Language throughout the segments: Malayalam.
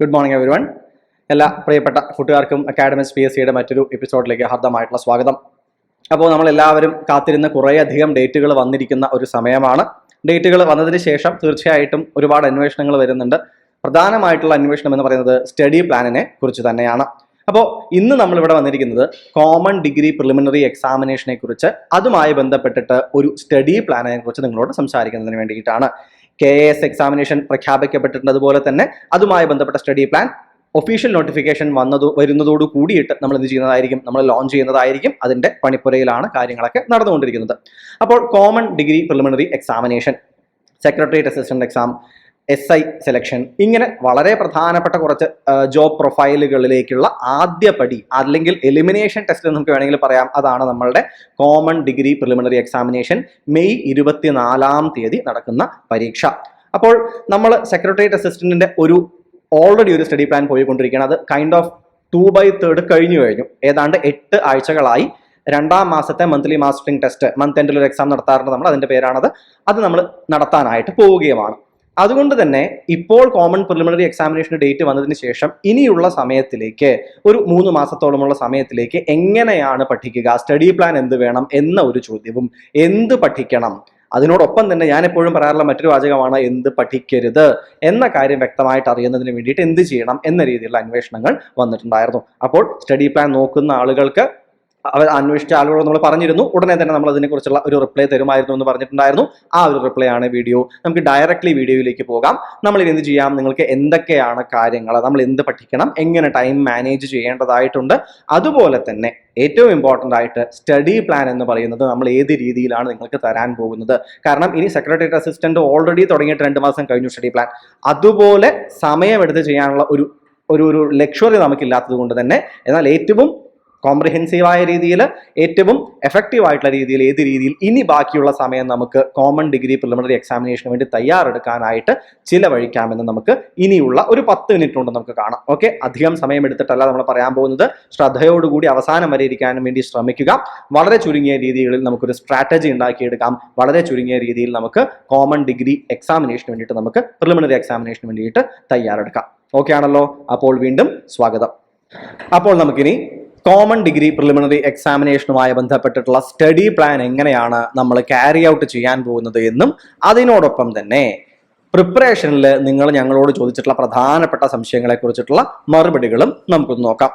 ഗുഡ് മോർണിംഗ് എവരി വൺ എല്ലാ പ്രിയപ്പെട്ട കൂട്ടുകാർക്കും അക്കാഡമിക്സ് പി എസ് സിയുടെ മറ്റൊരു എപ്പിസോഡിലേക്ക് ഹാർദമായിട്ടുള്ള സ്വാഗതം. അപ്പോൾ നമ്മൾ എല്ലാവരും കാത്തിരുന്ന കുറേയധികം ഡേറ്റുകൾ വന്നിരിക്കുന്ന ഒരു സമയമാണ്. ഡേറ്റുകൾ വന്നതിന് ശേഷം തീർച്ചയായിട്ടും ഒരുപാട് അന്വേഷണങ്ങൾ വരുന്നുണ്ട്. പ്രധാനമായിട്ടുള്ള അന്വേഷണം എന്ന് പറയുന്നത് സ്റ്റഡി പ്ലാനിനെ കുറിച്ച് തന്നെയാണ്. അപ്പോൾ ഇന്ന് നമ്മളിവിടെ വന്നിരിക്കുന്നത് കോമൺ ഡിഗ്രി പ്രിലിമിനറി എക്സാമിനേഷനെ കുറിച്ച്. അതുമായി ബന്ധപ്പെട്ടിട്ട് ഒരു സ്റ്റഡി പ്ലാനിനെ കുറിച്ച് നിങ്ങളോട് സംസാരിക്കുന്നതിന് വേണ്ടിയിട്ടാണ്. കെ എ എസ് എക്സാമിനേഷൻ പ്രഖ്യാപിക്കപ്പെട്ടിട്ടുള്ളതുപോലെ തന്നെ അതുമായി ബന്ധപ്പെട്ട സ്റ്റഡി പ്ലാൻ ഒഫീഷ്യൽ നോട്ടിഫിക്കേഷൻ വന്നതോ വരുന്നതോട് കൂടിയിട്ട് നമ്മൾ എന്ത് ചെയ്യുന്നതായിരിക്കും? നമ്മൾ ലോഞ്ച് ചെയ്യുന്നതായിരിക്കും അതിന്റെ പണിപ്പുരയിലാണ് കാര്യങ്ങളൊക്കെ നടന്നുകൊണ്ടിരിക്കുന്നത്. അപ്പോൾ common degree preliminary examination secretariat assistant exam S I selection ഇങ്ങനെ വളരെ പ്രധാനപ്പെട്ട കുറച്ച് ജോബ് പ്രൊഫൈലുകളിലേക്കുള്ള ആദ്യ പടി അല്ലെങ്കിൽ എലിമിനേഷൻ ടെസ്റ്റ് നമുക്ക് വേണമെങ്കിൽ പറയാം. അതാണ് നമ്മളുടെ common degree preliminary examination May ഇരുപത്തിനാലാം തീയതി നടക്കുന്ന പരീക്ഷ. അപ്പോൾ നമ്മൾ സെക്രട്ടേറിയറ്റ് അസിസ്റ്റന്റിന്റെ ഒരു ഓൾറെഡി ഒരു സ്റ്റഡി പ്ലാൻ പോയിക്കൊണ്ടിരിക്കുകയാണ്. അത് kind of two by third കഴിഞ്ഞു കഴിഞ്ഞു. ഏതാണ്ട് എട്ട് ആഴ്ചകളായി. രണ്ടാം മാസത്തെ മന്ത്ലി മാസ്റ്ററിംഗ് ടെസ്റ്റ് മന്ത് എൻഡിൽ ഒരു എക്സാം നടത്താറുണ്ട് നമ്മൾ അതിന്റെ പേരാണത്. അത് നമ്മൾ നടത്താനായിട്ട് പോവുകയുമാണ്. അതുകൊണ്ട് തന്നെ ഇപ്പോൾ കോമൺ പ്രിലിമിനറി എക്സാമിനേഷൻ ഡേറ്റ് വന്നതിന് ശേഷം ഇനിയുള്ള സമയത്തിലേക്ക് ഒരു മൂന്ന് മാസത്തോളമുള്ള സമയത്തിലേക്ക് എങ്ങനെയാണ് പഠിക്കുക? സ്റ്റഡി പ്ലാൻ എന്ത് വേണം എന്ന ഒരു ചോദ്യവും എന്ത് പഠിക്കണം? അതിനോടൊപ്പം തന്നെ ഞാൻ എപ്പോഴും പറയാറുള്ള മറ്റൊരു വാചകമാണ് എന്ത് പഠിക്കരുത് എന്ന കാര്യം വ്യക്തമായിട്ട് അറിയുന്നതിന് വേണ്ടിയിട്ട് എന്ത് ചെയ്യണം എന്ന രീതിയിലുള്ള അന്വേഷണങ്ങൾ വന്നിട്ടുണ്ടായിരുന്നു. അപ്പോൾ സ്റ്റഡി പ്ലാൻ നോക്കുന്ന ആളുകൾക്ക് അന്വേഷിച്ച ആളുകളോട് നമ്മൾ പറഞ്ഞിരുന്നു. ഉടനെ തന്നെ നമ്മൾ അതിനെക്കുറിച്ചുള്ള ഒരു റിപ്ലൈ തരുമായിരുന്നു എന്ന് പറഞ്ഞിട്ടുണ്ടായിരുന്നു. ആ ഒരു റിപ്ലൈ ആണ് വീഡിയോ നമുക്ക് ഡയറക്റ്റ്ലി വീഡിയോയിലേക്ക് പോകാം. നമ്മൾ ഇനി എന്ത് ചെയ്യാം? നിങ്ങൾക്ക് എന്തൊക്കെയാണ് കാര്യങ്ങൾ? നമ്മൾ എന്ത് പഠിക്കണം? എങ്ങനെ ടൈം മാനേജ് ചെയ്യേണ്ടതായിട്ടുണ്ട്? അതുപോലെ തന്നെ ഏറ്റവും ഇമ്പോർട്ടന്റ് ആയിട്ട് സ്റ്റഡി പ്ലാൻ എന്ന് പറയുന്നത് നമ്മൾ ഏത് രീതിയിലാണ് നിങ്ങൾക്ക് തരാൻ പോകുന്നത്? കാരണം ഇനി സെക്രട്ടേറിയറ്റ് അസിസ്റ്റന്റ് ഓൾറെഡി തുടങ്ങിയിട്ട് രണ്ട് മാസം കഴിഞ്ഞു സ്റ്റഡി പ്ലാൻ അതുപോലെ സമയമെടുത്ത് ചെയ്യാനുള്ള ഒരു ഒരു ഒരു ലക്ഷറി നമുക്കില്ലാത്തത് കൊണ്ട് തന്നെ എന്നാൽ ഏറ്റവും കോംപ്രിഹെൻസീവായ രീതിയിൽ ഏറ്റവും എഫക്റ്റീവ് ആയിട്ടുള്ള രീതിയിൽ ഏത് രീതിയിൽ ഇനി ബാക്കിയുള്ള സമയം നമുക്ക് കോമൺ ഡിഗ്രി പ്രിലിമിനറി എക്സാമിനേഷന് വേണ്ടി തയ്യാറെടുക്കാനായിട്ട് ചിലവഴിക്കാമെന്ന് നമുക്ക് ഇനിയുള്ള ഒരു പത്ത് മിനിറ്റ് കൊണ്ട് നമുക്ക് കാണാം. ഓക്കെ അധികം സമയം എടുത്തിട്ടല്ല നമ്മൾ പറയാൻ പോകുന്നത്. ശ്രദ്ധയോടുകൂടി അവസാനം വരെ ഇരിക്കാനും വേണ്ടി ശ്രമിക്കുക. വളരെ ചുരുങ്ങിയ രീതികളിൽ നമുക്കൊരു സ്ട്രാറ്റജി ഉണ്ടാക്കിയെടുക്കാം. വളരെ ചുരുങ്ങിയ രീതിയിൽ നമുക്ക് കോമൺ ഡിഗ്രി എക്സാമിനേഷന് വേണ്ടിയിട്ട് നമുക്ക് പ്രിലിമിനറി എക്സാമിനേഷന് വേണ്ടിയിട്ട് തയ്യാറെടുക്കാം. ഓക്കെ ആണല്ലോ? അപ്പോൾ വീണ്ടും സ്വാഗതം. അപ്പോൾ നമുക്കിനി കോമൺ ഡിഗ്രി പ്രിലിമിനറി എക്സാമിനേഷനുമായി ബന്ധപ്പെട്ടിട്ടുള്ള സ്റ്റഡി പ്ലാൻ എങ്ങനെയാണ് നമ്മൾ ക്യാരി ഔട്ട് ചെയ്യാൻ പോകുന്നത് എന്നും അതിനോടൊപ്പം തന്നെ പ്രിപ്പറേഷനിൽ നിങ്ങൾ ഞങ്ങളോട് ചോദിച്ചിട്ടുള്ള പ്രധാനപ്പെട്ട സംശയങ്ങളെ കുറിച്ചിട്ടുള്ള മറുപടികളും നമുക്കൊന്ന് നോക്കാം.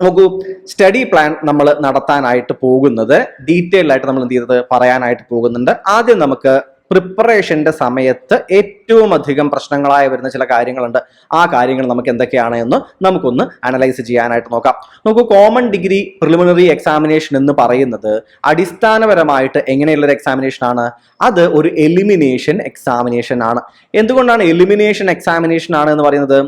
നോക്കൂ സ്റ്റഡി പ്ലാൻ നമ്മൾ നടത്താനായിട്ട് പോകുന്നത് ഡീറ്റെയിൽ ആയിട്ട് നമ്മൾ എന്ത് ചെയ്തത്? പറയാനായിട്ട് പോകുന്നുണ്ട്. ആദ്യം നമുക്ക് പ്രിപ്പറേഷന്റെ സമയത്ത് ഏറ്റവും അധികം പ്രശ്നങ്ങളായി വരുന്ന ചില കാര്യങ്ങളുണ്ട്. ആ കാര്യങ്ങൾ നമുക്ക് എന്തൊക്കെയാണ് എന്ന് നമുക്കൊന്ന് അനലൈസ് ചെയ്യാനായിട്ട് നോക്കാം. നമുക്ക് കോമൺ ഡിഗ്രി പ്രിലിമിനറി എക്സാമിനേഷൻ എന്ന് പറയുന്നത് അടിസ്ഥാനപരമായിട്ട് എങ്ങനെയുള്ളൊരു എക്സാമിനേഷൻ ആണ്? അത് ഒരു എലിമിനേഷൻ എക്സാമിനേഷൻ ആണ്. എന്തുകൊണ്ടാണ് എലിമിനേഷൻ എക്സാമിനേഷൻ ആണ് എന്ന് പറയുന്നത്?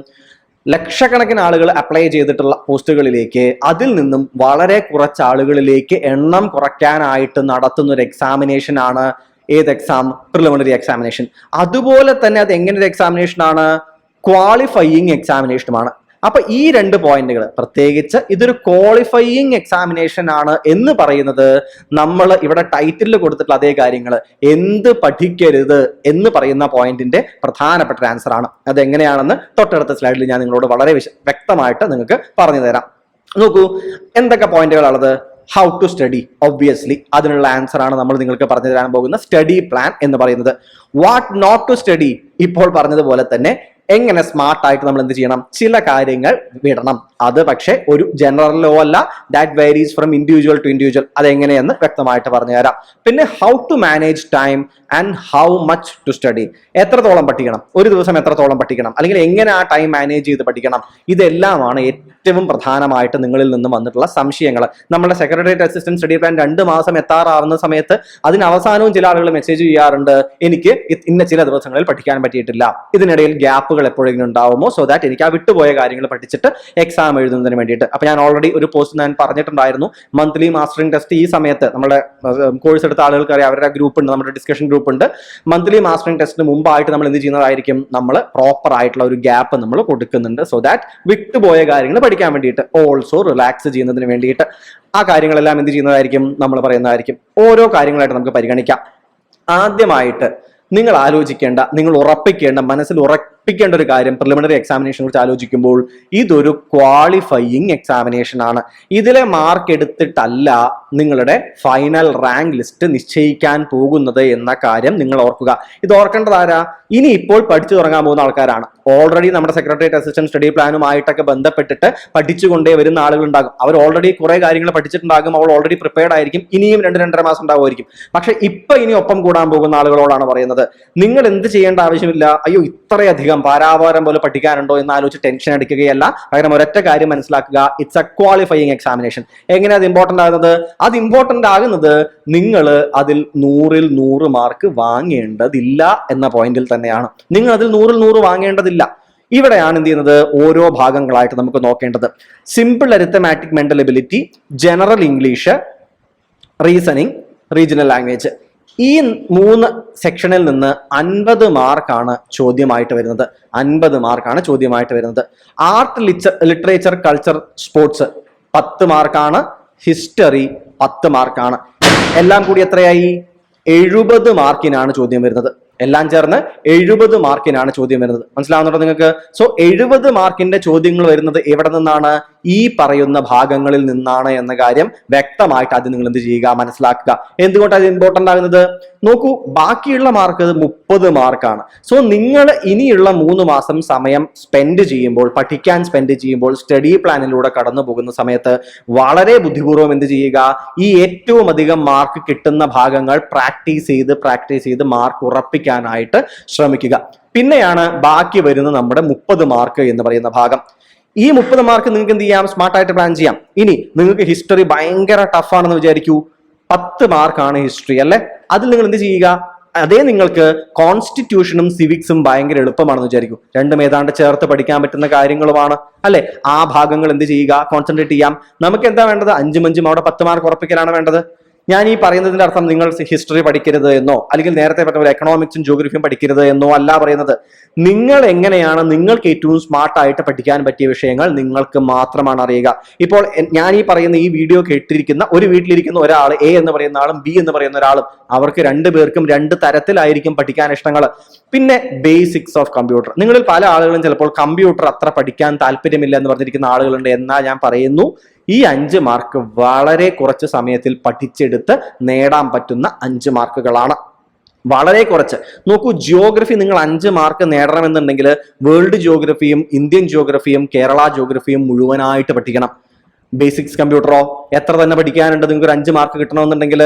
ലക്ഷക്കണക്കിന് ആളുകൾ അപ്ലൈ ചെയ്തിട്ടുള്ള പോസ്റ്റുകളിലേക്ക് അതിൽ നിന്നും വളരെ കുറച്ച് ആളുകളിലേക്ക് എണ്ണം കുറയ്ക്കാനായിട്ട് നടത്തുന്ന ഒരു എക്സാമിനേഷൻ ആണ്. ഏത് എക്സാം പ്രിലിമിനറി എക്സാമിനേഷൻ അതുപോലെ തന്നെ അത് എങ്ങനെ ഒരു എക്സാമിനേഷൻ ആണ്? ക്വാളിഫയിങ് എക്സാമിനേഷനുമാണ് അപ്പൊ ഈ രണ്ട് പോയിന്റുകൾ പ്രത്യേകിച്ച് ഇതൊരു ക്വാളിഫയിങ് എക്സാമിനേഷൻ ആണ് എന്ന് പറയുന്നത് നമ്മൾ ഇവിടെ ടൈറ്റിലിൽ കൊടുത്തിട്ടുള്ള അതേ കാര്യങ്ങൾ എന്ത് പഠിക്കരുത് എന്ന് പറയുന്ന പോയിന്റിന്റെ പ്രധാനപ്പെട്ട ആൻസർ ആണ്. അത് എങ്ങനെയാണെന്ന് തൊട്ടടുത്ത സ്ലൈഡിൽ ഞാൻ നിങ്ങളോട് വളരെ വ്യക്തമായിട്ട് നിങ്ങൾക്ക് പറഞ്ഞു തരാം നോക്കൂ എന്തൊക്കെ പോയിന്റുകളാണത് ഹൗ ടു സ്റ്റഡി ഒബ്വിയസ്ലി അതിനുള്ള ആൻസർ ആണ് നമ്മൾ നിങ്ങൾക്ക് പറഞ്ഞു തരാൻ പോകുന്ന സ്റ്റഡി പ്ലാൻ എന്ന് പറയുന്നത്. വാട്ട് നോട്ട് ടു സ്റ്റഡി ഇപ്പോൾ പറഞ്ഞതുപോലെ തന്നെ എങ്ങനെ സ്മാർട്ട് ആയിട്ട് നമ്മൾ എന്ത് ചെയ്യണം? ചില കാര്യങ്ങൾ വിടണം. അത് പക്ഷേ ഒരു ജനറൽ ലോ അല്ല. That varies from individual to individual അതെങ്ങനെയെന്ന് വ്യക്തമായിട്ട് പറഞ്ഞു തരാം പിന്നെ how to manage time and how much to study എത്രത്തോളം പഠിക്കണം? ഒരു ദിവസം എത്രത്തോളം പഠിക്കണം? അല്ലെങ്കിൽ എങ്ങനെ ആ ടൈം മാനേജ് ചെയ്ത് പഠിക്കണം? ഇതെല്ലാമാണ് ഏറ്റവും പ്രധാനമായിട്ട് നിങ്ങളിൽ നിന്നും വന്നിട്ടുള്ള സംശയങ്ങൾ. നമ്മുടെ സെക്രട്ടേറിയറ്റ് അസിസ്റ്റന്റ് സ്റ്റഡി പ്ലാൻ രണ്ട് മാസം എത്താറാവുന്ന സമയത്ത് അതിന് അവസാനവും ചില ആളുകൾ മെസ്സേജ് ചെയ്യാറുണ്ട്. എനിക്ക് ഇന്ന ചില ദിവസങ്ങളിൽ പഠിക്കാൻ പറ്റിയിട്ടില്ല. ഇതിനിടയിൽ ഗ്യാപ്പുകൾ എപ്പോഴെങ്കിലും ഉണ്ടാവുമോ? സോ ദാറ്റ് എനിക്ക് ആ വിട്ടുപോയ കാര്യങ്ങൾ പഠിച്ചിട്ട് എക്സാം എഴുതുന്നതിന് വേണ്ടിയിട്ട്. അപ്പൊ ഞാൻ ഓൾറെഡി ഒരു പോസ്റ്റ് ഞാൻ പറഞ്ഞിട്ടുണ്ടായിരുന്നു. മന്ത്ലി മാസ്റ്ററിംഗ് ടെസ്റ്റ് ഈ സമയത്ത് നമ്മുടെ കോഴ്സ് എടുത്ത ആളുകൾക്ക് അറിയാം അവരുടെ ഗ്രൂപ്പ് ഉണ്ട്. നമ്മുടെ ഡിസ്കഷൻ ഗ്രൂപ്പ് ഉണ്ട് മന്ത്ലി മാസ്റ്ററിംഗ് ടെസ്റ്റിന് മുമ്പായിട്ട് നമ്മൾ എന്ത് ചെയ്യുന്നതായിരിക്കും? നമ്മൾ പ്രോപ്പർ ആയിട്ടുള്ള ഒരു ഗ്യാപ്പ് നമ്മൾ കൊടുക്കുന്നുണ്ട്. സോ ദാറ്റ് വിട്ടുപോയ കാര്യങ്ങൾ പഠിക്കാൻ വേണ്ടിയിട്ട് ഓൾസോ റിലാക്സ് ചെയ്യുന്നതിന് വേണ്ടിയിട്ട് ആ കാര്യങ്ങളെല്ലാം എന്ത് ചെയ്യുന്നതായിരിക്കും? നമ്മൾ പറയുന്നതായിരിക്കും. ഓരോ കാര്യങ്ങളായിട്ട് നമുക്ക് പരിഗണിക്കാം. ആദ്യമായിട്ട് നിങ്ങൾ ആലോചിക്കേണ്ട നിങ്ങൾ ഉറപ്പിക്കേണ്ട മനസ്സിൽ ഉറപ്പിക്കേണ്ട ഉറപ്പിക്കേണ്ട ഒരു കാര്യം പ്രിലിമിനറി എക്സാമിനേഷനെ കുറിച്ച് ആലോചിക്കുമ്പോൾ ഇതൊരു ക്വാളിഫയിങ് എക്സാമിനേഷൻ ആണ്. ഇതിലെ മാർക്ക് എടുത്തിട്ടല്ല നിങ്ങളുടെ ഫൈനൽ റാങ്ക് ലിസ്റ്റ് നിശ്ചയിക്കാൻ പോകുന്നത് എന്ന കാര്യം നിങ്ങൾ ഓർക്കുക. ഇത് ഓർക്കേണ്ടതാരാ ഇനി ഇപ്പോൾ പഠിച്ചു തുടങ്ങാൻ പോകുന്ന ആൾക്കാരാണ്. ഓൾറെഡി നമ്മുടെ സെക്രട്ടേറിയറ്റ് അസിസ്റ്റന്റ് സ്റ്റഡി പ്ലാനുമായിട്ടൊക്കെ ബന്ധപ്പെട്ടിട്ട് പഠിച്ചുകൊണ്ടേ വരുന്ന ആളുകൾ ഉണ്ടാകും അവർ ഓൾറെഡി കുറെ കാര്യങ്ങൾ പഠിച്ചിട്ടുണ്ടാകും. അവൾ ഓൾറെഡി പ്രിപ്പയർഡ് ആയിരിക്കും. ഇനിയും രണ്ട് രണ്ടര മാസം ഉണ്ടാവുമായിരിക്കും. പക്ഷെ ഇപ്പൊ ഇനി ഒപ്പം കൂടാൻ പോകുന്ന ആളുകളോടാണ് പറയുന്നത്. നിങ്ങൾ എന്ത് ചെയ്യേണ്ട ആവശ്യമില്ല. അയ്യോ ഇത്രയധികം പാരാവാരം പോലെ പഠിക്കാനുണ്ടോ എന്ന് ആലോചിച്ച് ടെൻഷൻ അടിക്കുകയല്ല. പകരം ഒരൊറ്റ കാര്യം മനസ്സിലാക്കുക. ഇറ്റ്സ് എ ക്വാളിഫയിങ് എക്സാമിനേഷൻ എങ്ങനെ അത് ഇമ്പോർട്ടന്റ് ആകുന്നത്? അത് ഇമ്പോർട്ടന്റ് ആകുന്നത് നിങ്ങൾ അതിൽ നൂറിൽ നൂറ് മാർക്ക് വാങ്ങേണ്ടതില്ല എന്ന പോയിന്റിൽ തന്നെയാണ്. നിങ്ങൾ അതിൽ നൂറിൽ നൂറ് വാങ്ങേണ്ടതില്ല. ഇവിടെയാണ് എന്ത് ചെയ്യുന്നത്? ഓരോ ഭാഗങ്ങളായിട്ട് നമുക്ക് നോക്കേണ്ടത്. Simple arithmetic mental ability general English reasoning regional language ഈ മൂന്ന് സെക്ഷനിൽ നിന്ന് അൻപത് മാർക്കാണ് ചോദ്യമായിട്ട് വരുന്നത്. അൻപത് മാർക്കാണ് ചോദ്യമായിട്ട് വരുന്നത്. ആർട്ട് ലിറ്ററേച്ചർ കൾച്ചർ സ്പോർട്സ് പത്ത് മാർക്കാണ്. ഹിസ്റ്ററി പത്ത് മാർക്കാണ്. എല്ലാം കൂടി എത്രയായി? എഴുപത് മാർക്കിനാണ് ചോദ്യം വരുന്നത്. എല്ലാം ചേർന്ന് എഴുപത് മാർക്കിനാണ് ചോദ്യം വരുന്നത്. മനസ്സിലാവുന്നുണ്ടോ നിങ്ങൾക്ക്? സോ എഴുപത് മാർക്കിന്റെ ചോദ്യങ്ങൾ വരുന്നത് എവിടെ നിന്നാണ്? ഈ പറയുന്ന ഭാഗങ്ങളിൽ നിന്നാണ് എന്ന കാര്യം വ്യക്തമായിട്ട് അത് നിങ്ങൾ എന്ത് ചെയ്യുക മനസ്സിലാക്കുക. എന്തുകൊണ്ടാണ് അത് ഇമ്പോർട്ടന്റ് ആകുന്നത്? നോക്കൂ ബാക്കിയുള്ള മാർക്ക് മുപ്പത് മാർക്കാണ് സോ നിങ്ങൾ ഇനിയുള്ള മൂന്ന് മാസം സമയം സ്പെൻഡ് ചെയ്യുമ്പോൾ പഠിക്കാൻ സ്പെൻഡ് ചെയ്യുമ്പോൾ സ്റ്റഡി പ്ലാനിലൂടെ കടന്നു പോകുന്ന സമയത്ത് വളരെ ബുദ്ധിപൂർവം എന്ത് ചെയ്യുക? ഈ ഏറ്റവും അധികം മാർക്ക് കിട്ടുന്ന ഭാഗങ്ങൾ പ്രാക്ടീസ് ചെയ്ത് പ്രാക്ടീസ് ചെയ്ത് മാർക്ക് ഉറപ്പിക്കാനായിട്ട് ശ്രമിക്കുക. പിന്നെയാണ് ബാക്കി വരുന്ന നമ്മുടെ മുപ്പത് മാർക്ക് എന്ന് പറയുന്ന ഭാഗം. ഈ മുപ്പത് മാർക്ക് നിങ്ങൾക്ക് എന്ത് ചെയ്യാം? സ്മാർട്ടായിട്ട് പ്ലാൻ ചെയ്യാം. ഇനി നിങ്ങൾക്ക് ഹിസ്റ്ററി ഭയങ്കര ടഫാണെന്ന് വിചാരിക്കൂ. പത്ത് മാർക്കാണ് ഹിസ്റ്ററി അല്ലെ? അതിൽ നിങ്ങൾ എന്ത് ചെയ്യുക? അതേ നിങ്ങൾക്ക് കോൺസ്റ്റിറ്റ്യൂഷനും സിവിക്സും ഭയങ്കര എളുപ്പമാണെന്ന് വിചാരിക്കും. രണ്ടും ഏതാണ്ട് ചേർത്ത് പഠിക്കാൻ പറ്റുന്ന കാര്യങ്ങളുമാണ് അല്ലെ? ആ ഭാഗങ്ങൾ എന്ത് ചെയ്യുക? കോൺസെൻട്രേറ്റ് ചെയ്യാം. നമുക്ക് എന്താ വേണ്ടത്? അഞ്ചും അഞ്ചും അവിടെ പത്ത് മാർക്ക് ഉറപ്പിക്കലാണ് വേണ്ടത്. ഞാൻ ഈ പറയുന്നതിന്റെ അർത്ഥം നിങ്ങൾ ഹിസ്റ്ററി പഠിക്കരുത് എന്നോ അല്ലെങ്കിൽ നേരത്തെ പറഞ്ഞ പോലെ എക്കണോമിക്സും ജോഗ്രഫിയും പഠിക്കരുത് എന്നോ അല്ല പറയുന്നത്. നിങ്ങൾ എങ്ങനെയാണ് നിങ്ങൾക്ക് ഏറ്റവും സ്മാർട്ടായിട്ട് പഠിക്കാൻ പറ്റിയ വിഷയങ്ങൾ നിങ്ങൾക്ക് മാത്രമാണ് അറിയുക. ഇപ്പോൾ ഞാൻ ഈ പറയുന്ന ഈ വീഡിയോ കേട്ടിരിക്കുന്ന ഒരു വീട്ടിലിരിക്കുന്ന ഒരാൾ എ എന്ന് പറയുന്ന ആളും ബി എന്ന് പറയുന്ന ഒരാളും അവർക്ക് രണ്ടു പേർക്കും രണ്ട് തരത്തിലായിരിക്കും പഠിക്കാൻ ഇഷ്ടങ്ങൾ. പിന്നെ ബേസിക്സ് ഓഫ് കമ്പ്യൂട്ടർ നിങ്ങളിൽ പല ആളുകളും ചിലപ്പോൾ കമ്പ്യൂട്ടർ അത്ര പഠിക്കാൻ താല്പര്യമില്ല എന്ന് പറഞ്ഞിരിക്കുന്ന ആളുകളുണ്ട് എന്നാൽ ഞാൻ പറയുന്നു. ഈ അഞ്ച് മാർക്ക് വളരെ കുറച്ച് സമയത്തിൽ പഠിച്ചെടുത്ത് നേടാൻ പറ്റുന്ന അഞ്ച് മാർക്കുകളാണ് വളരെ കുറച്ച്. നോക്കൂ ജിയോഗ്രഫി നിങ്ങൾ അഞ്ച് മാർക്ക് നേടണമെന്നുണ്ടെങ്കിൽ വേൾഡ് ജിയോഗ്രഫിയും ഇന്ത്യൻ ജിയോഗ്രഫിയും കേരള ജിയോഗ്രഫിയും മുഴുവനായിട്ട് പഠിക്കണം. ബേസിക്സ് കമ്പ്യൂട്ടറോ എത്ര തന്നെ പഠിക്കാനുണ്ട് നിങ്ങൾക്ക് ഒരു അഞ്ച് മാർക്ക് കിട്ടണമെന്നുണ്ടെങ്കിൽ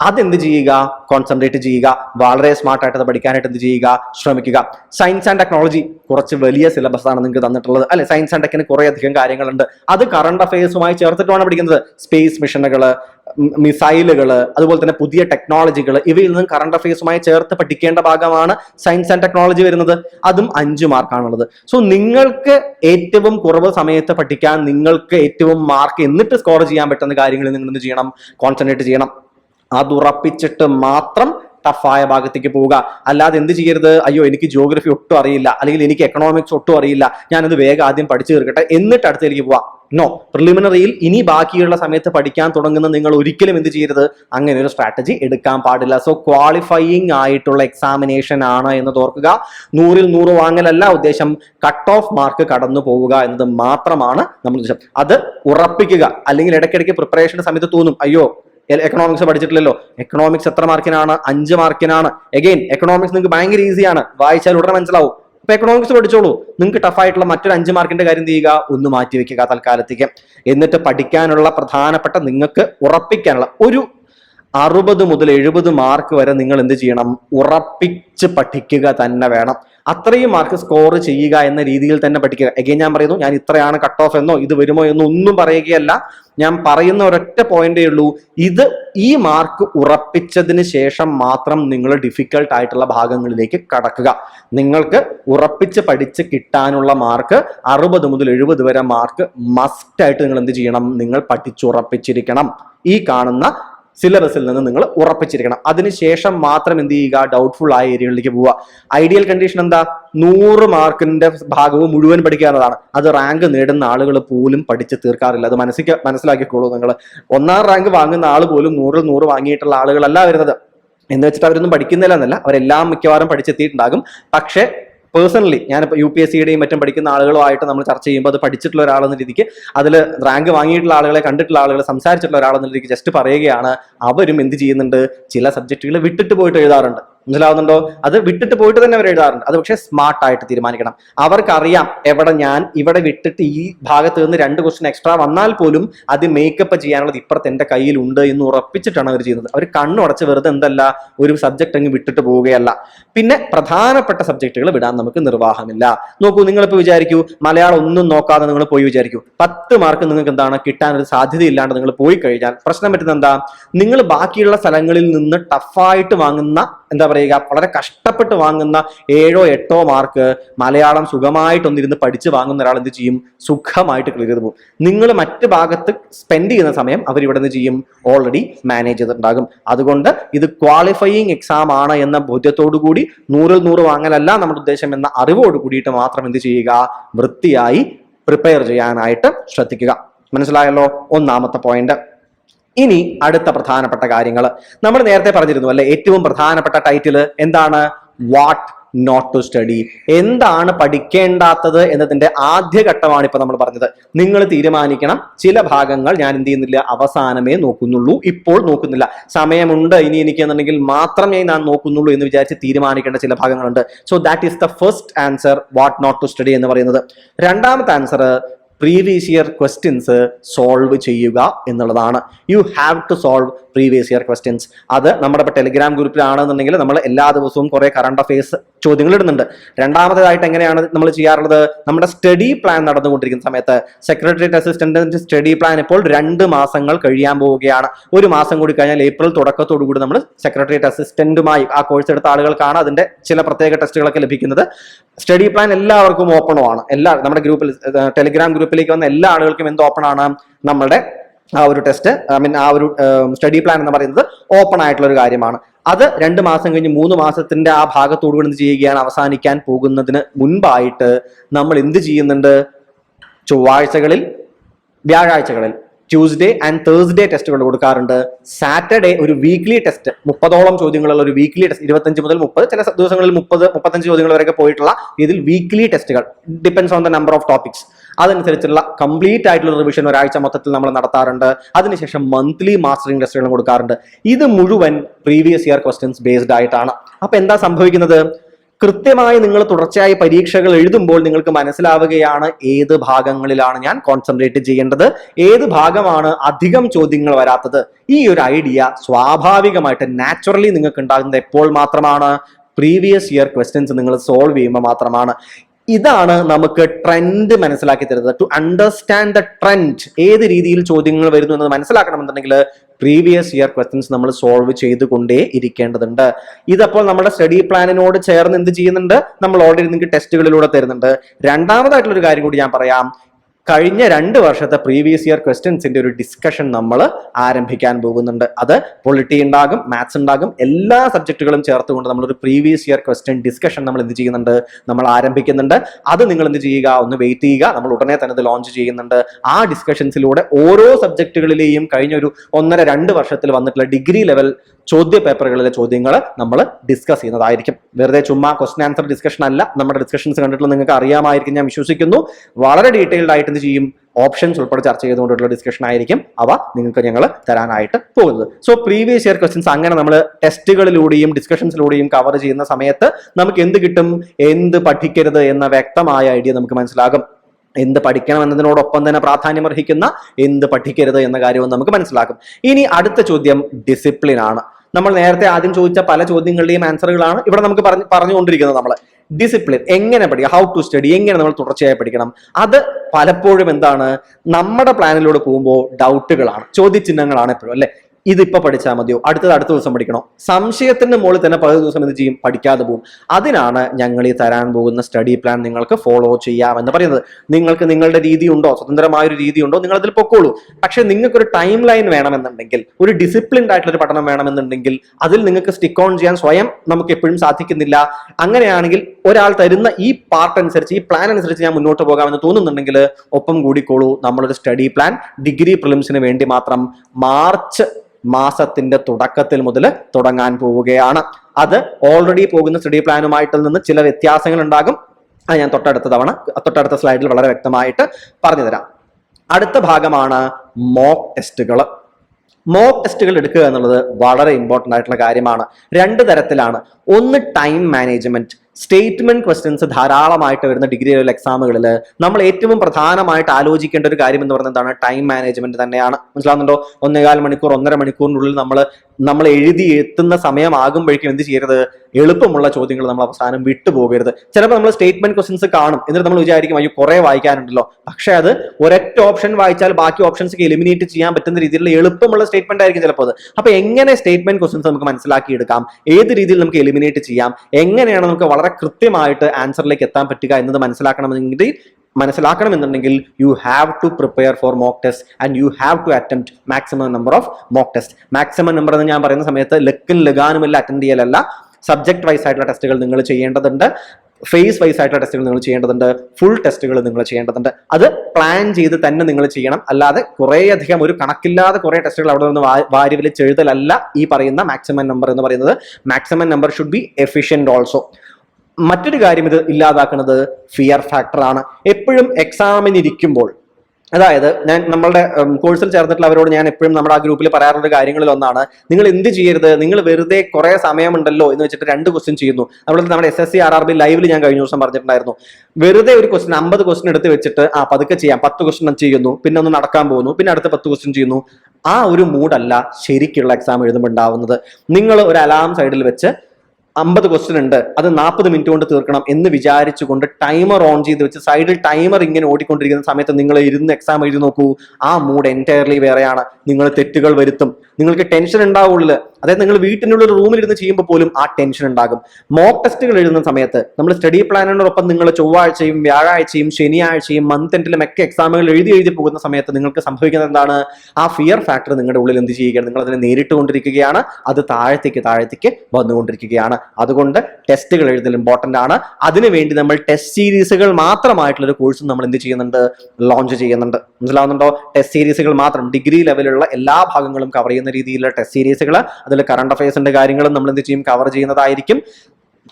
അതെന്ത് ചെയ്യുക? കോൺസെൻട്രേറ്റ് ചെയ്യുക. വളരെ സ്മാർട്ടായിട്ട് അത് പഠിക്കാനായിട്ട് എന്ത് ചെയ്യുക? ശ്രമിക്കുക. സയൻസ് ആൻഡ് ടെക്നോളജി കുറച്ച് വലിയ സിലബസ് ആണ് നിങ്ങൾക്ക് തന്നിട്ടുള്ളത്. അല്ലെ? സയൻസ് ആൻഡ് ടെക്കിന് കുറേ അധികം കാര്യങ്ങളുണ്ട്. അത് കറണ്ട് അഫയേഴ്സുമായി ചേർത്തിട്ടാണ് പഠിക്കുന്നത്. സ്പേസ് മിഷനുകൾ മിസൈലുകൾ അതുപോലെ തന്നെ പുതിയ ടെക്നോളജികൾ ഇവയിൽ നിന്നും കറണ്ട് അഫയേഴ്സുമായി ചേർത്ത് പഠിക്കേണ്ട ഭാഗമാണ് സയൻസ് ആൻഡ് ടെക്നോളജി വരുന്നത്. അതും അഞ്ച് മാർക്കാണുള്ളത് സോ നിങ്ങൾക്ക് ഏറ്റവും കുറവ് സമയത്ത് പഠിക്കാൻ നിങ്ങൾക്ക് ഏറ്റവും മാർക്ക് എന്നിട്ട് സ്കോർ ചെയ്യാൻ പറ്റുന്ന കാര്യങ്ങളിൽ നിങ്ങൾ എന്ത് ചെയ്യണം? കോൺസെൻട്രേറ്റ് ചെയ്യണം. അത് ഉറപ്പിച്ചിട്ട് മാത്രം ടഫായ ഭാഗത്തേക്ക് പോവുക. അല്ലാതെ എന്ത് ചെയ്യരുത്? അയ്യോ എനിക്ക് ജിയോഗ്രഫി ഒട്ടും അറിയില്ല. അല്ലെങ്കിൽ എനിക്ക് എക്കണോമിക്സ് ഒട്ടും അറിയില്ല. ഞാനത് വേഗം ആദ്യം പഠിച്ചു തീർക്കട്ടെ. എന്നിട്ട് അടുത്തേക്ക് പോവാ. നോ പ്രിലിമിനറിയിൽ ഇനി ബാക്കിയുള്ള സമയത്ത് പഠിക്കാൻ തുടങ്ങുന്ന നിങ്ങൾ ഒരിക്കലും എന്ത് ചെയ്യരുത്? അങ്ങനെ ഒരു സ്ട്രാറ്റജി എടുക്കാൻ പാടില്ല. സോ ക്വാളിഫയിങ് ആയിട്ടുള്ള എക്സാമിനേഷൻ ആണ് എന്ന് തോർക്കുക നൂറിൽ നൂറ് വാങ്ങലല്ല ഉദ്ദേശം. കട്ട് ഓഫ് മാർക്ക് കടന്നു പോവുക എന്നത് മാത്രമാണ് നമ്മൾ അത് ഉറപ്പിക്കുക. അല്ലെങ്കിൽ ഇടയ്ക്കിടയ്ക്ക് പ്രിപ്പറേഷന്റെ സമയത്ത് തോന്നും. അയ്യോ എക്കണോമിക്സ് പഠിച്ചിട്ടില്ലല്ലോ. എക്കണോമിക്സ് എത്ര മാർക്കിനാണ് അഞ്ച് മാർക്കിനാണ് എഗെയിൻ എക്കണോമിക്സ് നിങ്ങൾക്ക് ഭയങ്കര ഈസിയാണ് വായിച്ചാൽ ഉടനെ മനസ്സിലാവും. അപ്പൊ എക്കണോമിക്സ് പഠിച്ചോളൂ. നിങ്ങൾക്ക് ടഫായിട്ടുള്ള മറ്റൊരു അഞ്ച് മാർക്കിന്റെ കാര്യം ചെയ്യുക ഒന്ന് മാറ്റി വെക്കുക തൽക്കാലത്തേക്ക്. എന്നിട്ട് പഠിക്കാനുള്ള പ്രധാനപ്പെട്ട നിങ്ങൾക്ക് ഉറപ്പിക്കാനുള്ള ഒരു അറുപത് മുതൽ എഴുപത് മാർക്ക് വരെ നിങ്ങൾ എന്ത് ചെയ്യണം? ഉറപ്പിച്ച് പഠിക്കുക തന്നെ വേണം. അത്രയും മാർക്ക് സ്കോർ ചെയ്യുക എന്ന രീതിയിൽ തന്നെ പഠിക്കുക. എഗെയിൻ ഞാൻ പറയുന്നു ഞാൻ ഇത്രയാണ് കട്ട് ഓഫ് എന്നോ ഇത് വരുമോ എന്നോ ഒന്നും പറയുകയല്ല. ഞാൻ പറയുന്ന ഒരൊറ്റ പോയിന്റേ ഉള്ളൂ. ഇത് ഈ മാർക്ക് ഉറപ്പിച്ചതിന് ശേഷം മാത്രം നിങ്ങൾ ഡിഫിക്കൽട്ട് ആയിട്ടുള്ള ഭാഗങ്ങളിലേക്ക് കടക്കുക. നിങ്ങൾക്ക് ഉറപ്പിച്ച് പഠിച്ച് കിട്ടാനുള്ള മാർക്ക് അറുപത് മുതൽ എഴുപത് വരെ മാർക്ക് മസ്റ്റ് ആയിട്ട് നിങ്ങൾ എന്ത് ചെയ്യണം? നിങ്ങൾ പഠിച്ചുറപ്പിച്ചിരിക്കണം. ഈ കാണുന്ന സിലബസിൽ നിന്ന് നിങ്ങൾ ഉറപ്പിച്ചിരിക്കണം. അതിനുശേഷം മാത്രം എന്ത് ചെയ്യുക? ഡൗട്ട്ഫുൾ ആയ ഏരിയകളിലേക്ക് പോവുക. ഐഡിയൽ കണ്ടീഷൻ എന്താ? നൂറ് മാർക്കിന്റെ ഭാഗവും മുഴുവൻ പഠിക്കുക എന്നതാണ്. അത് റാങ്ക് നേടുന്ന ആളുകൾ പോലും പഠിച്ച് തീർക്കാറില്ല. അത് മനസ്സിക്ക മനസ്സിലാക്കിക്കോളൂ നിങ്ങൾ. ഒന്നാം റാങ്ക് വാങ്ങുന്ന ആൾ പോലും നൂറിൽ നൂറ് വാങ്ങിയിട്ടുള്ള ആളുകളല്ല വരുന്നത്. എന്ന് വെച്ചിട്ട് അവരൊന്നും പഠിക്കുന്നില്ല എന്നല്ല. അവരെല്ലാം മിക്കവാറും പഠിച്ചെത്തിയിട്ടുണ്ടാകും. പക്ഷെ പേഴ്സണലി ഞാനിപ്പോൾ യു പി എസ് സിയുടെയും മറ്റും പഠിക്കുന്ന ആളുകളുമായിട്ട് നമ്മൾ ചർച്ച ചെയ്യുമ്പോൾ അത് പഠിച്ചിട്ടുള്ള ഒരാളെന്ന രീതിക്ക് അതിൽ റാങ്ക് വാങ്ങിയിട്ടുള്ള ആളുകളെ കണ്ടിട്ടുള്ള ആളുകൾ സംസാരിച്ചിട്ടുള്ള ഒരാളെന്ന രീതിക്ക് ജസ്റ്റ് പറയുകയാണ് അവരും എന്ത് ചെയ്യുന്നുണ്ട്? ചില സബ്ജക്റ്റുകൾ വിട്ടിട്ട് പോയിട്ട് എഴുതാറുണ്ട്. മനസ്സിലാവുന്നുണ്ടോ? അത് വിട്ടിട്ട് പോയിട്ട് തന്നെ അവർ എഴുതാറുണ്ട്. അത് പക്ഷേ സ്മാർട്ടായിട്ട് തീരുമാനിക്കണം. അവർക്കറിയാം എവിടെ ഞാൻ ഇവിടെ വിട്ടിട്ട് ഈ ഭാഗത്ത് നിന്ന് രണ്ട് ക്വസ്റ്റ്യൻ എക്സ്ട്രാ വന്നാൽ പോലും അത് മേക്കപ്പ് ചെയ്യാനുള്ളത് ഇപ്പുറത്ത് എന്റെ കയ്യിലുണ്ട് എന്ന് ഉറപ്പിച്ചിട്ടാണ് അവർ ചെയ്യുന്നത്. അവർ കണ്ണുടച്ച് വെറുതെ എന്തല്ല ഒരു സബ്ജക്റ്റ് അങ്ങ് വിട്ടിട്ട് പോവുകയല്ല. പിന്നെ പ്രധാനപ്പെട്ട സബ്ജക്റ്റുകൾ വിടാൻ നമുക്ക് നിർവാഹമില്ല. നോക്കൂ നിങ്ങളിപ്പോൾ വിചാരിക്കൂ മലയാളം ഒന്നും നോക്കാതെ നിങ്ങൾ പോയി വിചാരിക്കൂ. പത്ത് മാർക്ക് നിങ്ങൾക്ക് എന്താണ് കിട്ടാനൊരു സാധ്യതയില്ലാണ്ട് നിങ്ങൾ പോയി കഴിഞ്ഞാൽ പ്രശ്നം പറ്റുന്നത് എന്താ? നിങ്ങൾ ബാക്കിയുള്ള സ്ഥലങ്ങളിൽ നിന്ന് ടഫായിട്ട് വാങ്ങുന്ന എന്താ പറയുക വളരെ കഷ്ടപ്പെട്ട് വാങ്ങുന്ന ഏഴോ എട്ടോ മാർക്ക് മലയാളം സുഖമായിട്ടൊന്നിരുന്ന് പഠിച്ച് വാങ്ങുന്ന ഒരാൾ എന്ത് ചെയ്യും? സുഖമായിട്ട് ക്ലിയർ ചെയ്ത് പോകും. നിങ്ങൾ മറ്റ് ഭാഗത്ത് സ്പെൻഡ് ചെയ്യുന്ന സമയം അവർ ഇവിടെ നിന്ന് ചെയ്യും. ഓൾറെഡി മാനേജ് ചെയ്തിട്ടുണ്ടാകും. അതുകൊണ്ട് ഇത് ക്വാളിഫയിങ് എക്സാം ആണ് എന്ന ബോധ്യത്തോടു കൂടി നൂറിൽ നൂറ് വാങ്ങലല്ല നമ്മുടെ ഉദ്ദേശം എന്ന അറിവോട് കൂടിയിട്ട് മാത്രം എന്ത് ചെയ്യുക? വൃത്തിയായി പ്രിപ്പയർ ചെയ്യാനായിട്ട് ശ്രദ്ധിക്കുക. മനസ്സിലായല്ലോ? ഒന്നാമത്തെ പോയിന്റ് ഇനി അടുത്ത പ്രധാനപ്പെട്ട കാര്യങ്ങൾ. നമ്മൾ നേരത്തെ പറഞ്ഞിരുന്നു അല്ലെ? ഏറ്റവും പ്രധാനപ്പെട്ട ടൈറ്റിൽ എന്താണ്? വാട്ട് നോട്ട് ടു സ്റ്റഡി എന്താണ് പഠിക്കേണ്ടാത്തത് എന്നതിന്റെ ആദ്യ ഘട്ടമാണ് ഇപ്പൊ നമ്മൾ പറഞ്ഞത്. നിങ്ങൾ തീരുമാനിക്കണം. ചില ഭാഗങ്ങൾ ഞാൻ എന്ത് ചെയ്യുന്നില്ല അവസാനമേ നോക്കുന്നുള്ളൂ. ഇപ്പോൾ നോക്കുന്നില്ല. സമയമുണ്ട് ഇനി എനിക്ക് എന്നുണ്ടെങ്കിൽ മാത്രമേ ഞാൻ നോക്കുന്നുള്ളൂ എന്ന് വിചാരിച്ച് തീരുമാനിക്കേണ്ട ചില ഭാഗങ്ങളുണ്ട്. So that is the first answer what not to study എന്ന് പറയുന്നത്. രണ്ടാമത്തെ answer previous year questions solve ചെയ്യുക എന്നുള്ളതാണ്. You have to solve previous year questions അത് നമ്മുടെ ഇപ്പോൾ ടെലിഗ്രാം ഗ്രൂപ്പിലാണെന്നുണ്ടെങ്കിൽ നമ്മൾ എല്ലാ ദിവസവും കുറേ കറണ്ട് അഫയേഴ്സ് ചോദ്യങ്ങൾ ഇടുന്നുണ്ട്. രണ്ടാമതായിട്ട് എങ്ങനെയാണ് നമ്മൾ ചെയ്യാറുള്ളത്? നമ്മുടെ സ്റ്റഡി പ്ലാൻ നടന്നുകൊണ്ടിരിക്കുന്ന സമയത്ത് സെക്രട്ടറിയേറ്റ് അസിസ്റ്റന്റിന്റെ സ്റ്റഡി പ്ലാൻ ഇപ്പോൾ രണ്ട് മാസങ്ങൾ കഴിയാൻ പോവുകയാണ്. ഒരു മാസം കൂടി കഴിഞ്ഞാൽ ഏപ്രിൽ കൂടി നമ്മൾ സെക്രട്ടറിയേറ്റ് അസിസ്റ്റന്റുമായി ആ കോഴ്സ് എടുത്ത ആളുകൾക്കാണ് അതിന്റെ ചില പ്രത്യേക ടെസ്റ്റുകളൊക്കെ ലഭിക്കുന്നത്. സ്റ്റഡി പ്ലാൻ എല്ലാവർക്കും ഓപ്പണുമാണ് എല്ലാ നമ്മുടെ ഗ്രൂപ്പിൽ ടെലിഗ്രാം ഗ്രൂപ്പിലേക്ക് വന്ന എല്ലാ ആളുകൾക്കും എന്ത് ഓപ്പൺ ആണ്? നമ്മുടെ ആ ഒരു ടെസ്റ്റ് ഐ മീൻ ആ ഒരു സ്റ്റഡി പ്ലാൻ എന്ന് പറയുന്നത് ഓപ്പൺ ആയിട്ടുള്ള ഒരു കാര്യമാണ്. അത് രണ്ട് മാസം കഴിഞ്ഞ് മൂന്ന് മാസത്തിന്റെ ആ ഭാഗത്തോട് കൂടി എന്ത് ചെയ്യുകയാണ്? അവസാനിക്കാൻ പോകുന്നതിന് മുൻപായിട്ട് നമ്മൾ എന്ത് ചെയ്യുന്നുണ്ട്? ചൊവ്വാഴ്ചകളിൽ വ്യാഴാഴ്ചകളിൽ. ട്യൂസ്ഡേ ആൻഡ് തേഴ്സ്ഡേ ടെസ്റ്റുകൾ കൊടുക്കാറുണ്ട്. സാറ്റർഡേ ഒരു വീക്ക്ലി ടെസ്റ്റ് മുപ്പതോളം ചോദ്യങ്ങളുള്ള ഒരു വീക്ക്ലി ടെസ്റ്റ് ഇരുപത്തഞ്ച് മുതൽ മുപ്പത്. ചില ദിവസങ്ങളിൽ മുപ്പത് മുപ്പത്തഞ്ച് ചോദ്യങ്ങൾ വരെയൊക്കെ പോയിട്ടുള്ള ഇതിൽ വീക്ക്ലി ടെസ്റ്റുകൾ depends on the number of topics അതനുസരിച്ചുള്ള കംപ്ലീറ്റ് ആയിട്ടുള്ള റിവിഷൻ ഒരാഴ്ച മൊത്തത്തിൽ നമ്മൾ നടത്താറുണ്ട്. അതിനുശേഷം മന്ത്ലി മാസ്റ്ററിംഗ് ടെസ്റ്റുകളും കൊടുക്കാറുണ്ട്. ഇത് മുഴുവൻ പ്രീവിയസ് ഇയർ ക്വസ്റ്റ്യൻസ് ബേസ്ഡ് ആയിട്ടാണ്. അപ്പൊ എന്താ സംഭവിക്കുന്നത്? കൃത്യമായി നിങ്ങൾ തുടർച്ചയായി പരീക്ഷകൾ എഴുതുമ്പോൾ നിങ്ങൾക്ക് മനസ്സിലാവുകയാണ് ഏത് ഭാഗങ്ങളിലാണ് ഞാൻ കോൺസെൻട്രേറ്റ് ചെയ്യേണ്ടത് ഏത് ഭാഗമാണ് അധികം ചോദ്യങ്ങൾ വരാത്തത്. ഈ ഒരു ഐഡിയ സ്വാഭാവികമായിട്ട് നാച്ചുറലി നിങ്ങൾക്ക് ഉണ്ടാകുന്നത് എപ്പോൾ മാത്രമാണ്? പ്രീവിയസ് ഇയർ ക്വസ്റ്റ്യൻസ് നിങ്ങൾ സോൾവ് ചെയ്യുമ്പോൾ മാത്രമാണ്. ഇതാണ് നമുക്ക് ട്രെൻഡ് മനസ്സിലാക്കി തരുന്നത്. ടു അണ്ടർസ്റ്റാൻഡ് ദ ട്രെൻഡ് ഏത് രീതിയിൽ ചോദ്യങ്ങൾ വരുന്നു എന്നത് മനസ്സിലാക്കണമെന്നുണ്ടെങ്കിൽ പ്രീവിയസ് ഇയർ ക്വസ്റ്റ്യൻസ് നമ്മൾ സോൾവ് ചെയ്തുകൊണ്ടേ ഇരിക്കേണ്ടതുണ്ട്. ഇതപ്പോൾ നമ്മുടെ സ്റ്റഡി പ്ലാനിനോട് ചേർന്ന് എന്ത് ചെയ്യുന്നുണ്ട്? നമ്മൾ ഓൾറെഡി നിങ്ങൾക്ക് ടെസ്റ്റുകളിലൂടെ തരുന്നുണ്ട്. രണ്ടാമതായിട്ടുള്ള ഒരു കാര്യം കൂടി ഞാൻ പറയാം. കഴിഞ്ഞ രണ്ട് വർഷത്തെ പ്രീവിയസ് ഇയർ ക്വസ്റ്റ്യൻസിന്റെ ഒരു ഡിസ്കഷൻ നമ്മൾ ആരംഭിക്കാൻ പോകുന്നുണ്ട്. അത് പൊളിറ്റി ഉണ്ടാകും മാത്സ് ഉണ്ടാകും എല്ലാ സബ്ജക്റ്റുകളും ചേർത്തുകൊണ്ട് നമ്മളൊരു പ്രീവിയസ് ഇയർ ക്വസ്റ്റ്യൻ ഡിസ്കഷൻ നമ്മൾ എന്ത് ചെയ്യുന്നുണ്ട്? നമ്മൾ ആരംഭിക്കുന്നുണ്ട്. അത് നിങ്ങൾ എന്ത് ചെയ്യുക? ഒന്ന് വെയിറ്റ് ചെയ്യുക. നമ്മൾ ഉടനെ തന്നെ ഇത് ലോഞ്ച് ചെയ്യുന്നുണ്ട്. ആ ഡിസ്കഷൻസിലൂടെ ഓരോ സബ്ജക്റ്റുകളിലെയും കഴിഞ്ഞ ഒരു ഒന്നര രണ്ട് വർഷത്തിൽ വന്നിട്ടുള്ള ഡിഗ്രി ലെവൽ ചോദ്യ പേപ്പറുകളിലെ ചോദ്യങ്ങൾ നമ്മൾ ഡിസ്കസ് ചെയ്യുന്നതായിരിക്കും. വെറുതെ ചുമ്മാ ക്വസ്റ്റൻ ആൻസർ ഡിസ്കഷൻ അല്ല. നമ്മുടെ ഡിസ്കഷൻസ് കണ്ടിട്ടുള്ള നിങ്ങൾക്ക് അറിയാമായിരിക്കും. ഞാൻ വിശ്വസിക്കുന്നു. വളരെ ഡീറ്റെയിൽഡ് ആയിട്ട് എന്ത് ചെയ്യും? ഓപ്ഷൻസ് ഉൾപ്പെടെ ചർച്ച ചെയ്തുകൊണ്ടുള്ള ഡിസ്കഷൻ ആയിരിക്കും. അവ നിങ്ങൾക്ക് ഞങ്ങൾ തരാനായിട്ട് പോകുന്നത്. സോ പ്രീവിയസ് ഇയർ ക്വസ്റ്റ്യൻസ് അങ്ങനെ നമ്മൾ ടെസ്റ്റുകളിലൂടെയും ഡിസ്കഷൻസിലൂടെയും കവർ ചെയ്യുന്ന സമയത്ത് നമുക്ക് എന്ത് കിട്ടും? എന്ത് പഠിക്കരുത് എന്ന വ്യക്തമായ ഐഡിയ നമുക്ക് മനസ്സിലാകും. എന്ത് പഠിക്കണം എന്നതിനോടൊപ്പം തന്നെ പ്രാധാന്യം അർഹിക്കുന്ന എന്ത് പഠിക്കരുത് എന്ന കാര്യവും നമുക്ക് മനസ്സിലാക്കും ഇനി അടുത്ത ചോദ്യം ഡിസിപ്ലിൻ ആണ്. നമ്മൾ നേരത്തെ ആദ്യം ചോദിച്ച പല ചോദ്യങ്ങളുടെയും ആൻസറുകളാണ് ഇവിടെ നമുക്ക് പറഞ്ഞു പറഞ്ഞുകൊണ്ടിരിക്കുന്നത് നമ്മൾ ഡിസിപ്ലിൻ എങ്ങനെ പഠിക്കുക ഹൗ ടു സ്റ്റഡി എങ്ങനെ നമ്മൾ തുടർച്ചയായി പഠിക്കണം? അത് പലപ്പോഴും എന്താണ്? നമ്മുടെ പ്ലാനിലൂടെ പോകുമ്പോൾ ഡൗട്ടുകളാണ് ചോദ്യചിഹ്നങ്ങളാണ് എപ്പോഴും അല്ലെ? ഇതിപ്പോ പഠിച്ചാൽ മതിയോ? അടുത്തത് അടുത്ത ദിവസം പഠിക്കണോ? സംശയത്തിന്റെ മുകളിൽ തന്നെ പകുതി ദിവസം എന്ത് ചെയ്യും? പഠിക്കാതെ പോകും അതിനാണ് ഞങ്ങൾ ഈ തരാൻ പോകുന്ന സ്റ്റഡി പ്ലാൻ നിങ്ങൾക്ക് ഫോളോ ചെയ്യാമെന്ന് പറയുന്നത്. നിങ്ങൾക്ക് നിങ്ങളുടെ രീതി ഉണ്ടോ സ്വതന്ത്രമായ ഒരു രീതി ഉണ്ടോ നിങ്ങൾ അതിൽ പൊക്കോളൂ. പക്ഷെ നിങ്ങൾക്ക് ഒരു ടൈം ലൈൻ വേണമെന്നുണ്ടെങ്കിൽ ഒരു ഡിസിപ്ലിൻഡ് ആയിട്ടുള്ള ഒരു പഠനം വേണമെന്നുണ്ടെങ്കിൽ അതിൽ നിങ്ങൾക്ക് സ്റ്റിക്ക് ഓൺ ചെയ്യാൻ സ്വയം നമുക്ക് എപ്പോഴും സാധിക്കുന്നില്ല. അങ്ങനെയാണെങ്കിൽ ഒരാൾ തരുന്ന ഈ പാർട്ട് അനുസരിച്ച് ഈ പ്ലാൻ അനുസരിച്ച് ഞാൻ മുന്നോട്ട് പോകാമെന്ന് തോന്നുന്നുണ്ടെങ്കിൽ ഒപ്പം കൂടിക്കോളൂ. നമ്മളൊരു സ്റ്റഡി പ്ലാൻ ഡിഗ്രി പ്രിലിംസിന് വേണ്ടി മാത്രം മാർച്ച് മാസത്തിന്റെ തുടക്കത്തിൽ മുതൽ തുടങ്ങാൻ പോവുകയാണ്. അത് ഓൾറെഡി പോകുന്ന സ്റ്റഡി പ്ലാനുമായിട്ട് നിന്ന് ചില വ്യത്യാസങ്ങൾ ഉണ്ടാകും. അത് ഞാൻ തൊട്ടടുത്ത തവണ തൊട്ടടുത്ത സ്ലൈഡിൽ വളരെ വ്യക്തമായിട്ട് പറഞ്ഞുതരാം അടുത്ത ഭാഗമാണ് മോക്ക് ടെസ്റ്റുകൾ മോക്ക് ടെസ്റ്റുകൾ എടുക്കുക എന്നുള്ളത് വളരെ ഇമ്പോർട്ടന്റ് ആയിട്ടുള്ള കാര്യമാണ്. രണ്ട് തരത്തിലാണ്. ഒന്ന് ടൈം മാനേജ്മെന്റ് സ്റ്റേറ്റ്മെന്റ് ക്വസ്റ്റ്യൻസ് ധാരാളമായിട്ട് വരുന്ന ഡിഗ്രി ലെവൽ എക്സാമുകളിൽ നമ്മൾ ഏറ്റവും പ്രധാനമായിട്ട് ആലോചിക്കേണ്ട ഒരു കാര്യം എന്ന് പറയുന്നത് എന്താണ്? ടൈം മാനേജ്മെന്റ് തന്നെയാണ്. മനസ്സിലാവുന്നുണ്ടോ? ഒന്നേകാൽ മണിക്കൂർ ഒന്നര മണിക്കൂറിനുള്ളിൽ നമ്മൾ നമ്മൾ എഴുതി എത്തുന്ന സമയമാകുമ്പോഴേക്കും എന്ത് ചെയ്യരുത്? എളുപ്പമുള്ള ചോദ്യങ്ങൾ നമ്മൾ അവസാനം വിട്ടുപോകരുത്. ചിലപ്പോൾ നമ്മൾ സ്റ്റേറ്റ്മെന്റ് ക്വസ്റ്റ്യൻസ് കാണും. എന്നിട്ട് നമ്മൾ വിചാരിക്കും അയ്യോ കുറെ വായിക്കാനുണ്ടല്ലോ. പക്ഷെ അത് ഒരൊറ്റ ഓപ്ഷൻ വായിച്ചാൽ ബാക്കി ഓപ്ഷൻസ് എലിമിനേറ്റ് ചെയ്യാൻ പറ്റുന്ന രീതിയിലുള്ള എളുപ്പമുള്ള സ്റ്റേറ്റ്മെന്റ് ആയിരിക്കും ചിലപ്പോൾ അത്. അപ്പൊ എങ്ങനെ സ്റ്റേറ്റ്മെന്റ് ക്വസ്റ്റ്യൻസ് നമുക്ക് മനസ്സിലാക്കിയെടുക്കാം? ഏത് രീതിയിൽ നമുക്ക് എലിമിനേറ്റ് ചെയ്യാം? എങ്ങനെയാണ് നമുക്ക് വളരെ കൃത്യമായിട്ട് ആൻസറിലേക്ക് എത്താൻ പറ്റുക എന്നത് മനസ്സിലാക്കണമെങ്കിൽ മനസ്സിലാക്കണമെന്നുണ്ടെങ്കിൽ you have to prepare for mock test and you have to attempt maximum number of mock test maximum number എന്ന് ഞാൻ പറയുന്ന സമയത്ത് ലക്കും എല്ലാം അറ്റൻഡ് ചെയ്യലല്ല. സബ്ജക്ട് വൈസ് ആയിട്ടുള്ള ടെസ്റ്റുകൾ നിങ്ങൾ ചെയ്യേണ്ടതുണ്ട്. ഫേസ് വൈസ് ആയിട്ടുള്ള ടെസ്റ്റുകൾ നിങ്ങൾ ചെയ്യേണ്ടതുണ്ട്. ഫുൾ ടെസ്റ്റുകൾ നിങ്ങൾ ചെയ്യേണ്ടതുണ്ട്. അത് പ്ലാൻ ചെയ്ത് തന്നെ നിങ്ങൾ ചെയ്യണം. അല്ലാതെ കുറേയധികം ഒരു കണക്കില്ലാതെ കുറേ ടെസ്റ്റുകൾ അവിടെ നിന്ന് വാരി വലിച്ചെഴുതലല്ല ഈ പറയുന്ന മാക്സിമം നമ്പർ എന്ന് പറയുന്നത്. Maximum number should be efficient also മറ്റൊരു കാര്യം ഇത് ഇല്ലാതാക്കുന്നത് ഫിയർ ഫാക്ടർ ആണ്. എപ്പോഴും എക്സാമിന് ഇരിക്കുമ്പോൾ. അതായത് ഞാൻ നമ്മളുടെ കോഴ്സിൽ ചേർന്നിട്ടുള്ള അവരോട് ഞാൻ എപ്പോഴും നമ്മുടെ ആ ഗ്രൂപ്പിൽ പറയാറുള്ള കാര്യങ്ങളിൽ ഒന്നാണ്. നിങ്ങൾ എന്ത് ചെയ്യരുത്? നിങ്ങൾ വെറുതെ കുറെ സമയമുണ്ടല്ലോ എന്ന് വെച്ചിട്ട് രണ്ട് ക്വസ്റ്റ്യൻ ചെയ്യുന്നു. അതുപോലെ നമ്മുടെ S S C R R B ലൈവിൽ ഞാൻ കഴിഞ്ഞ ദിവസം പറഞ്ഞിട്ടുണ്ടായിരുന്നു. വെറുതെ ഒരു ക്വസ്റ്റ്യൻ അമ്പത് ക്വസ്റ്റ്യൻ എടുത്ത് വെച്ചിട്ട് ആ പതുക്കെ ചെയ്യാം. പത്ത് ക്വസ്റ്റ്യൻ ചെയ്യുന്നു. പിന്നെ ഒന്ന് നടക്കാൻ പോകുന്നു. പിന്നെ അടുത്ത പത്ത് ക്വസ്റ്റ്യൻ ചെയ്യുന്നു. ആ ഒരു മൂഡല്ല ശരിക്കുള്ള എക്സാം എഴുതുമ്പോൾ ഉണ്ടാവുന്നത്. നിങ്ങൾ ഒരു അലാം സൈഡിൽ വെച്ച് അമ്പത് ക്വസ്റ്റ്യൻ ഉണ്ട്. അത് നാൽപ്പത് മിനിറ്റ് കൊണ്ട് തീർക്കണം എന്ന് വിചാരിച്ചുകൊണ്ട് ടൈമർ ഓൺ ചെയ്ത് വെച്ച് സൈഡിൽ ടൈമർ ഇങ്ങനെ ഓടിക്കൊണ്ടിരിക്കുന്ന സമയത്ത് നിങ്ങൾ ഇരുന്ന് എക്സാം എഴുതി നോക്കൂ. ആ മൂഡ് എന്റയർലി വേറെയാണ്. നിങ്ങൾ തെറ്റുകൾ വരുത്തും. നിങ്ങൾക്ക് ടെൻഷൻ ഉണ്ടാവുള്ളത് അതായത് നിങ്ങൾ റൂമിൽ ഇരുന്ന് ചെയ്യുമ്പോൾ പോലും ആ ടെൻഷൻ ഉണ്ടാകും. മോക്ക് ടെസ്റ്റുകൾ എഴുതുന്ന സമയത്ത് നമ്മൾ സ്റ്റഡി പ്ലാനിനോടൊപ്പം നിങ്ങൾ ചൊവ്വാഴ്ചയും വ്യാഴാഴ്ചയും ശനിയാഴ്ചയും മന്ത് എൻഡിലും ഒക്കെ എക്സാമുകൾ എഴുതി എഴുതി പോകുന്ന സമയത്ത് നിങ്ങൾക്ക് സംഭവിക്കുന്നത് എന്താണ്? ആ ഫിയർ ഫാക്ടർ നിങ്ങളുടെ ഉള്ളിൽ എന്ത് ചെയ്യുകയാണ്? നിങ്ങൾ അതിനെ നേരിട്ട് കൊണ്ടിരിക്കുകയാണ് അത് താഴത്തേക്ക് താഴത്തേക്ക് വന്നുകൊണ്ടിരിക്കുകയാണ്. അതുകൊണ്ട് ടെസ്റ്റുകൾ എഴുതൽ ഇമ്പോർട്ടന്റ് ആണ്. അതിനുവേണ്ടി നമ്മൾ ടെസ്റ്റ് സീരീസുകൾ മാത്രമായിട്ടുള്ള ഒരു കോഴ്സും നമ്മൾ എന്ത് ചെയ്യുന്നുണ്ട്? ലോഞ്ച് ചെയ്യുന്നുണ്ട്. മനസ്സിലാവുന്നുണ്ടോ? ടെസ്റ്റ് സീരീസുകൾ മാത്രം. ഡിഗ്രി ലെവലുള്ള എല്ലാ ഭാഗങ്ങളും കവർ ചെയ്യുന്ന രീതിയിലുള്ള ടെസ്റ്റ് സീരീസുകൾ അതിൽ കറണ്ട് അഫയേഴ്സിന്റെ കാര്യങ്ങളും നമ്മൾ എന്ത് ചെയ്യും? കവർ ചെയ്യുന്നതായിരിക്കും.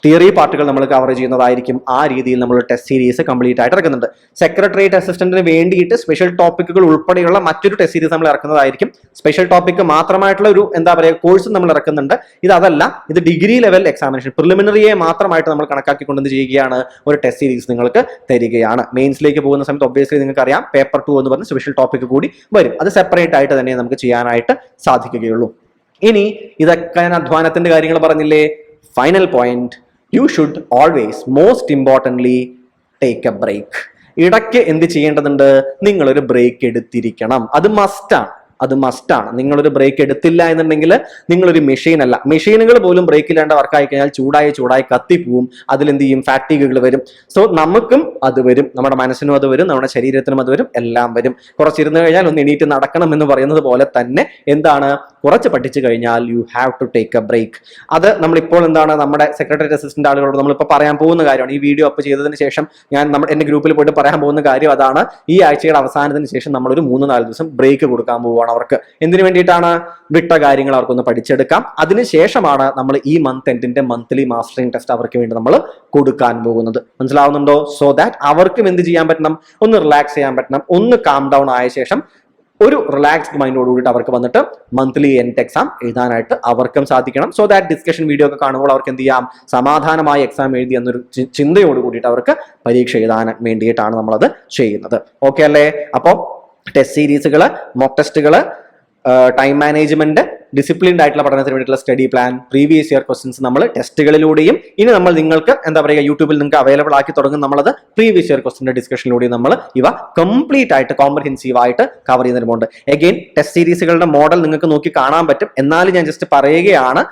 തിയറി പാർട്ടുകൾ നമ്മൾ കവർ ചെയ്യുന്നതായിരിക്കും ആ രീതിയിൽ നമ്മൾ ടെസ്റ്റ് സീരീസ് കംപ്ലീറ്റ് ആയിട്ട് ഇറക്കുന്നുണ്ട്. സെക്രട്ടേറിയറ്റ് അസിസ്റ്റന്റിന് വേണ്ടിയിട്ട് സ്പെഷ്യൽ ടോപ്പിക്കുകൾ ഉൾപ്പെടെയുള്ള മറ്റൊരു ടെസ്റ്റ് സീരീസ് നമ്മൾ ഇറക്കുന്നതായിരിക്കും. സ്പെഷ്യൽ ടോപ്പിക്ക് മാത്രമായിട്ടുള്ള ഒരു എന്താ പറയുക കോഴ്സ് നമ്മൾ ഇറക്കുന്നുണ്ട്. ഇത് അതല്ല ഇത് ഡിഗ്രി ലെവൽ എക്സാമിനേഷൻ പ്രിലിമിനറിയെ മാത്രമായിട്ട് നമ്മൾ കണക്കാക്കിക്കൊണ്ടെന്ന് ചെയ്യുകയാണ് ഒരു ടെസ്റ്റ് സീരീസ് നിങ്ങൾക്ക് തരികയാണ്. മെയിൻസിലേക്ക് പോകുന്ന സമയത്ത് ഒബ്വിയസ്ലി നിങ്ങൾക്ക് അറിയാം പേപ്പർ ടു എന്ന് പറഞ്ഞ സ്പെഷ്യൽ ടോപ്പിക്ക് കൂടി വരും. അത് സെപ്പറേറ്റ് ആയിട്ട് തന്നെ നമുക്ക് ചെയ്യാനായിട്ട് സാധിക്കുകയുള്ളൂ. ഇനി ഇതൊക്കെ ഞാൻ അധ്വാനത്തിന്റെ കാര്യങ്ങൾ പറഞ്ഞില്ലേ? Final point you should always most importantly take a break ഇടയ്ക്ക് എന്ത് ചെയ്യേണ്ടതുണ്ട്? നിങ്ങളൊരു ബ്രേക്ക് എടുത്തിരിക്കണം. അത് മസ്റ്റാണ് അത് മസ്റ്റാണ് നിങ്ങളൊരു ബ്രേക്ക് എടുത്തില്ല എന്നുണ്ടെങ്കിൽ നിങ്ങളൊരു മെഷീൻ അല്ല. മെഷീനുകൾ പോലും ബ്രേക്ക് ഇല്ലാണ്ട് വർക്കായി കഴിഞ്ഞാൽ ചൂടായി ചൂടായി കത്തിപ്പോവും അതിലെന്ത് ചെയ്യും? ഫാറ്റിഗുകൾ വരും. സോ നമുക്കും അത് വരും. നമ്മുടെ മനസ്സിനും അത് വരും. നമ്മുടെ ശരീരത്തിനും അത് വരും. എല്ലാം വരും. കുറച്ചിരുന്ന് കഴിഞ്ഞാൽ ഒന്ന് എണീറ്റ് നടക്കണം എന്ന് പറയുന്നത് പോലെ തന്നെ എന്താണ്? കുറച്ച് പഠിച്ചു കഴിഞ്ഞാൽ you have to take a break അത് നമ്മളിപ്പോൾ എന്താണ്? നമ്മുടെ സെക്രട്ടറി അസിസ്റ്റന്റ് ആളുകളോട് നമ്മളിപ്പോൾ പറയാൻ പോകുന്ന കാര്യമാണ്. ഈ വീഡിയോ അപ്പ് ചെയ്തതിന് ശേഷം ഞാൻ നമ്മുടെ എന്റെ ഗ്രൂപ്പിൽ പോയിട്ട് പറയാൻ പോകുന്ന കാര്യം അതാണ്. ഈ ആഴ്ചയുടെ അവസാനത്തിന് ശേഷം നമ്മളൊരു മൂന്ന് നാല് ദിവസം ബ്രേക്ക് കൊടുക്കാൻ പോവുകയാണ് അവർക്ക്. എന്തിനു വേണ്ടിയിട്ടാണ്? വിട്ട കാര്യങ്ങൾ അവർക്കൊന്ന് പഠിച്ചെടുക്കാം. അതിനുശേഷമാണ് നമ്മൾ ഈ മന്ത് എൻഡിന്റെ മന്ത്ലി മാസ്റ്ററിംഗ് ടെസ്റ്റ് അവർക്ക് വേണ്ടി നമ്മൾ കൊടുക്കാൻ പോകുന്നത്. മനസ്സിലാവുന്നുണ്ടോ? സോ ദാറ്റ് അവർക്കും എന്ത് ചെയ്യാൻ പറ്റണം? ഒന്ന് റിലാക്സ് ചെയ്യാൻ പറ്റണം. ഒന്ന് കാം ഡൗൺ ആയ ശേഷം ഒരു റിലാക്സ്ഡ് മൈൻഡോട് കൂടിയിട്ട് അവർക്ക് വന്നിട്ട് മന്ത്ലി എൻഡ് എക്സാം എഴുതാനായിട്ട് അവർക്കും സാധിക്കണം. സോ ദാറ്റ് ഡിസ്കഷൻ വീഡിയോ ഒക്കെ കാണുമ്പോൾ അവർക്ക് എന്ത് ചെയ്യാം? സമാധാനമായി എക്സാം എഴുതി എന്നൊരു ചിന്തയോട് കൂടിയിട്ട് അവർക്ക് പരീക്ഷ എഴുതാൻ വേണ്ടിയിട്ടാണ് നമ്മളത് ചെയ്യുന്നത്. ഓക്കെ അല്ലേ? അപ്പോൾ ടെസ്റ്റ് സീരീസുകൾ മോക്ക് ടെസ്റ്റുകൾ ടൈം മാനേജ്മെന്റ് ഡിസിപ്ലിൻഡ് ആയിട്ടുള്ള പഠനത്തിന് വേണ്ടിയിട്ടുള്ള study plan previous year questions നമ്മൾ ടെസ്റ്റുകളിലൂടെയും ഇനി നമ്മൾ നിങ്ങൾക്ക് എന്താ പറയുക യൂട്യൂബിൽ നിങ്ങൾക്ക് അവൈലബിൾ ആക്കി തുടങ്ങും നമ്മളത് പ്രീവിയസ് ഇയർ ക്വസ്റ്റിന്റെ ഡിസ്കഷനിലൂടെയും നമ്മൾ ഇവ കംപ്ലീറ്റ് ആയിട്ട് കോംപ്രഹെൻസീവ് ആയിട്ട് കവർ ചെയ്യുന്നതിനുമുണ്ട് എഗെയിൻ ടെസ്റ്റ് സീരീസുകളുടെ മോഡൽ നിങ്ങൾക്ക് നോക്കി കാണാൻ പറ്റും. എന്നാലും ഞാൻ ജസ്റ്റ് പറയുകയാണ്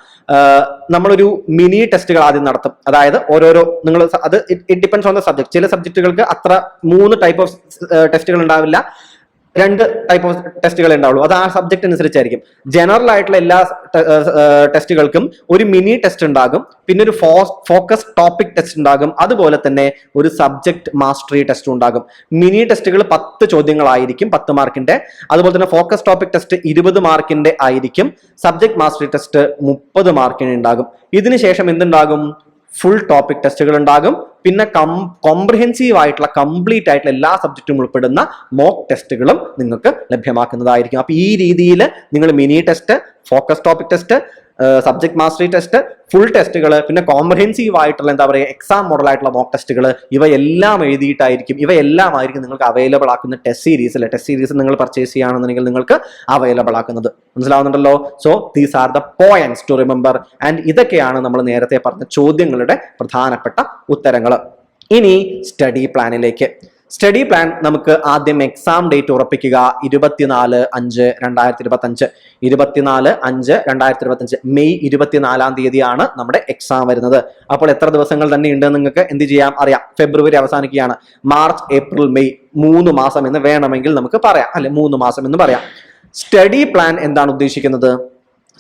നമ്മളൊരു മിനി ടെസ്റ്റുകൾ ആദ്യം നടത്തും. അതായത് ഓരോരോ നിങ്ങൾ അത് it depends on the subject ചില സബ്ജക്റ്റുകൾക്ക് അത്ര മൂന്ന് ടൈപ്പ് ഓഫ് ടെസ്റ്റുകൾ ഉണ്ടാവില്ല. രണ്ട് ടൈപ്പ് ഓഫ് ടെസ്റ്റുകൾ ഉണ്ടാവുള്ളൂ. അത് ആ സബ്ജക്ട് അനുസരിച്ചായിരിക്കും. ജനറൽ ആയിട്ടുള്ള എല്ലാ ടെസ്റ്റുകൾക്കും ഒരു മിനി ടെസ്റ്റ് ഉണ്ടാകും. പിന്നെ ഒരു ഫോക്കസ് ടോപ്പിക് ടെസ്റ്റ് ഉണ്ടാകും. അതുപോലെ തന്നെ ഒരു സബ്ജക്ട് മാസ്റ്ററി ടെസ്റ്റ് ഉണ്ടാകും. മിനി ടെസ്റ്റുകൾ പത്ത് ചോദ്യങ്ങളായിരിക്കും പത്ത് മാർക്കിന്റെ. അതുപോലെ തന്നെ ഫോക്കസ് ടോപ്പിക് ടെസ്റ്റ് ഇരുപത് മാർക്കിന്റെ ആയിരിക്കും. സബ്ജക്ട് മാസ്റ്ററി ടെസ്റ്റ് മുപ്പത് മാർക്കിന് ഉണ്ടാകും. ഇതിനുശേഷം എന്തുണ്ടാകും? ഫുൾ ടോപ്പിക് ടെസ്റ്റുകൾ ഉണ്ടാകും. പിന്നെ കോംപ്രിഹെൻസീവ് ആയിട്ടുള്ള കംപ്ലീറ്റ് ആയിട്ടുള്ള എല്ലാ സബ്ജക്റ്റും ഉൾപ്പെടുന്ന മോക്ക് ടെസ്റ്റുകളും നിങ്ങൾക്ക് ലഭ്യമാക്കുന്നതായിരിക്കും. അപ്പൊ ഈ രീതിയിൽ നിങ്ങൾ mini test focus topic test subject mastery test full ടെസ്റ്റുകൾ പിന്നെ കോംപ്രഹെൻസീവ് ആയിട്ടുള്ള എന്താ പറയുക എക്സാം മോഡൽ ആയിട്ടുള്ള മോക്ക് ടെസ്റ്റുകൾ ഇവയെല്ലാം എഴുതിയിട്ടായിരിക്കും ഇവയെല്ലാം ആയിരിക്കും നിങ്ങൾക്ക് അവൈലബിൾ ആക്കുന്ന ടെസ്റ്റ് സീരീസ് അല്ലെ ടെസ്റ്റ് സീരീസ് നിങ്ങൾ പർച്ചേസ് ചെയ്യുകയാണെന്നുണ്ടെങ്കിൽ നിങ്ങൾക്ക് അവൈലബിൾ ആക്കുന്നത്. മനസ്സിലാവുന്നുണ്ടല്ലോ? So these are the points to remember and ഇതൊക്കെയാണ് നമ്മൾ നേരത്തെ പറഞ്ഞ ചോദ്യങ്ങളുടെ പ്രധാനപ്പെട്ട ഉത്തരങ്ങൾ ഇനി സ്റ്റഡി പ്ലാനിലേക്ക് സ്റ്റഡി പ്ലാൻ നമുക്ക് ആദ്യം എക്സാം ഡേറ്റ് ഉറപ്പിക്കുക. ഇരുപത്തിനാല് അഞ്ച് രണ്ടായിരത്തി ഇരുപത്തി അഞ്ച് ഇരുപത്തിനാല് അഞ്ച് രണ്ടായിരത്തി ഇരുപത്തി അഞ്ച് മെയ് ഇരുപത്തിനാലാം തീയതിയാണ് നമ്മുടെ എക്സാം വരുന്നത്. അപ്പോൾ എത്ര ദിവസങ്ങൾ തന്നെ ഉണ്ട് നിങ്ങൾക്ക് എന്ത് ചെയ്യാം? അറിയാം. ഫെബ്രുവരി അവസാനിക്കുകയാണ്. മാർച്ച് ഏപ്രിൽ മെയ് മൂന്ന് മാസം എന്ന് വേണമെങ്കിൽ നമുക്ക് പറയാം. അല്ലെ മൂന്ന് മാസം എന്ന് പറയാം. സ്റ്റഡി പ്ലാൻ എന്താണ് ഉദ്ദേശിക്കുന്നത്?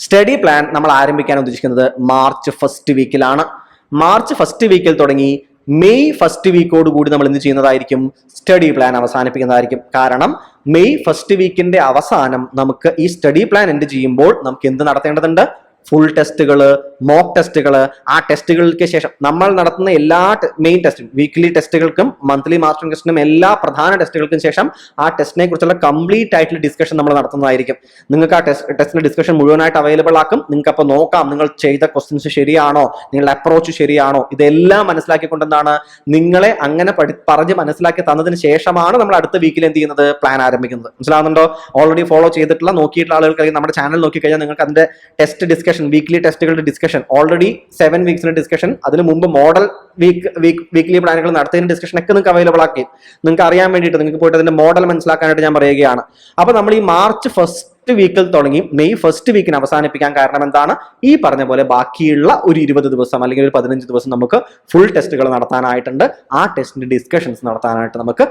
സ്റ്റഡി പ്ലാൻ നമ്മൾ ആരംഭിക്കാൻ ഉദ്ദേശിക്കുന്നത് മാർച്ച് ഫസ്റ്റ് വീക്കിലാണ്. മാർച്ച് ഫസ്റ്റ് വീക്കിൽ തുടങ്ങി മെയ് ഫസ്റ്റ് വീക്കോട് കൂടി നമ്മൾ എന്ത് ചെയ്യുന്നതായിരിക്കും? സ്റ്റഡി പ്ലാൻ അവസാനിപ്പിക്കുന്നതായിരിക്കും. കാരണം മെയ് ഫസ്റ്റ് വീക്കിന്റെ അവസാനം നമുക്ക് ഈ സ്റ്റഡി പ്ലാൻ എൻഡ് ചെയ്യുമ്പോൾ നമുക്ക് എന്ത് നടത്തേണ്ടതുണ്ട്? ഫുൾ ടെസ്റ്റുകൾ മോക്ക് ടെസ്റ്റുകൾ ആ ടെസ്റ്റുകൾക്ക് ശേഷം നമ്മൾ നടത്തുന്ന എല്ലാ മെയിൻ ടെസ്റ്റും വീക്ക്ലി ടെസ്റ്റുകൾക്കും മന്ത്ലി മാസ്റ്ററിംഗ് ടെസ്റ്റിനും എല്ലാ പ്രധാന ടെസ്റ്റുകൾക്കും ശേഷം ആ ടെസ്റ്റിനെ കുറിച്ചുള്ള കംപ്ലീറ്റ് ആയിട്ടുള്ള ഡിസ്കഷൻ നമ്മൾ നടത്തുന്നതായിരിക്കും. നിങ്ങൾക്ക് ആ ടെസ്റ്റ് ടെസ്റ്റിന്റെ ഡിസ്കഷൻ മുഴുവനായിട്ട് അവൈലബിൾ ആക്കും. നിങ്ങൾക്ക് അപ്പോൾ നോക്കാം നിങ്ങൾ ചെയ്ത ക്വസ്റ്റ്യൻസ് ശരിയാണോ? നിങ്ങളുടെ അപ്രോച്ച് ശരിയാണോ? ഇതെല്ലാം മനസ്സിലാക്കിക്കൊണ്ടെന്നാണ് നിങ്ങളെ അങ്ങനെ പഠി പറഞ്ഞ് മനസ്സിലാക്കി തന്നതിന് ശേഷമാണ് നമ്മൾ അടുത്ത വീക്കിൽ എന്ത് ചെയ്യുന്നത്? പ്ലാൻ ആരംഭിക്കുന്നത്. മനസ്സിലാവുന്നുണ്ടോ? ഓൾറെഡി ഫോളോ ചെയ്തിട്ടുള്ള നോക്കിയിട്ടുള്ള ആളുകൾക്ക് നമ്മുടെ ചാനൽ നോക്കിക്കഴിഞ്ഞാൽ നിങ്ങൾക്ക് അതിന്റെ ടെസ്റ്റ് ഡിസ്കഷൻ വീക്ക്ലി ടെസ്റ്റുകളുടെ ഡിസ്കഷൻ ഓൾറെഡി സെവൻ വീക്സിന്റെ ഡിസ്കഷൻ അതിന് മുമ്പ് മോഡൽ വീക്ക് വീക്ക് വീക്ക്ലി പ്ലാനുകൾ നടത്തിയതിന്റെ ഡിസ്കഷൻ ഒക്കെ നിങ്ങൾക്ക് അവൈലബിൾ ആക്കി. നിങ്ങൾക്ക് അറിയാൻ വേണ്ടിയിട്ട് നിങ്ങൾക്ക് പോയിട്ട് അതിന്റെ മോഡൽ മനസ്സിലാക്കാനായിട്ട് ഞാൻ പറയുകയാണ്. അപ്പോൾ നമ്മൾ ഈ മാർച്ച് ഫസ്റ്റ് വീക്കിൽ തുടങ്ങി മെയ് ഫസ്റ്റ് വീക്കിന് അവസാനിപ്പിക്കാൻ കാരണം എന്താണ്? ഈ പറഞ്ഞ പോലെ ബാക്കിയുള്ള ഒരു ഇരുപത് ദിവസം അല്ലെങ്കിൽ ഒരു പതിനഞ്ച് ദിവസം നമുക്ക് ഫുൾ ടെസ്റ്റുകൾ നടത്താനായിട്ടുണ്ട്. ആ ടെസ്റ്റിന്റെ ഡിസ്കഷൻസ് നടത്താനായിട്ട് നമുക്ക്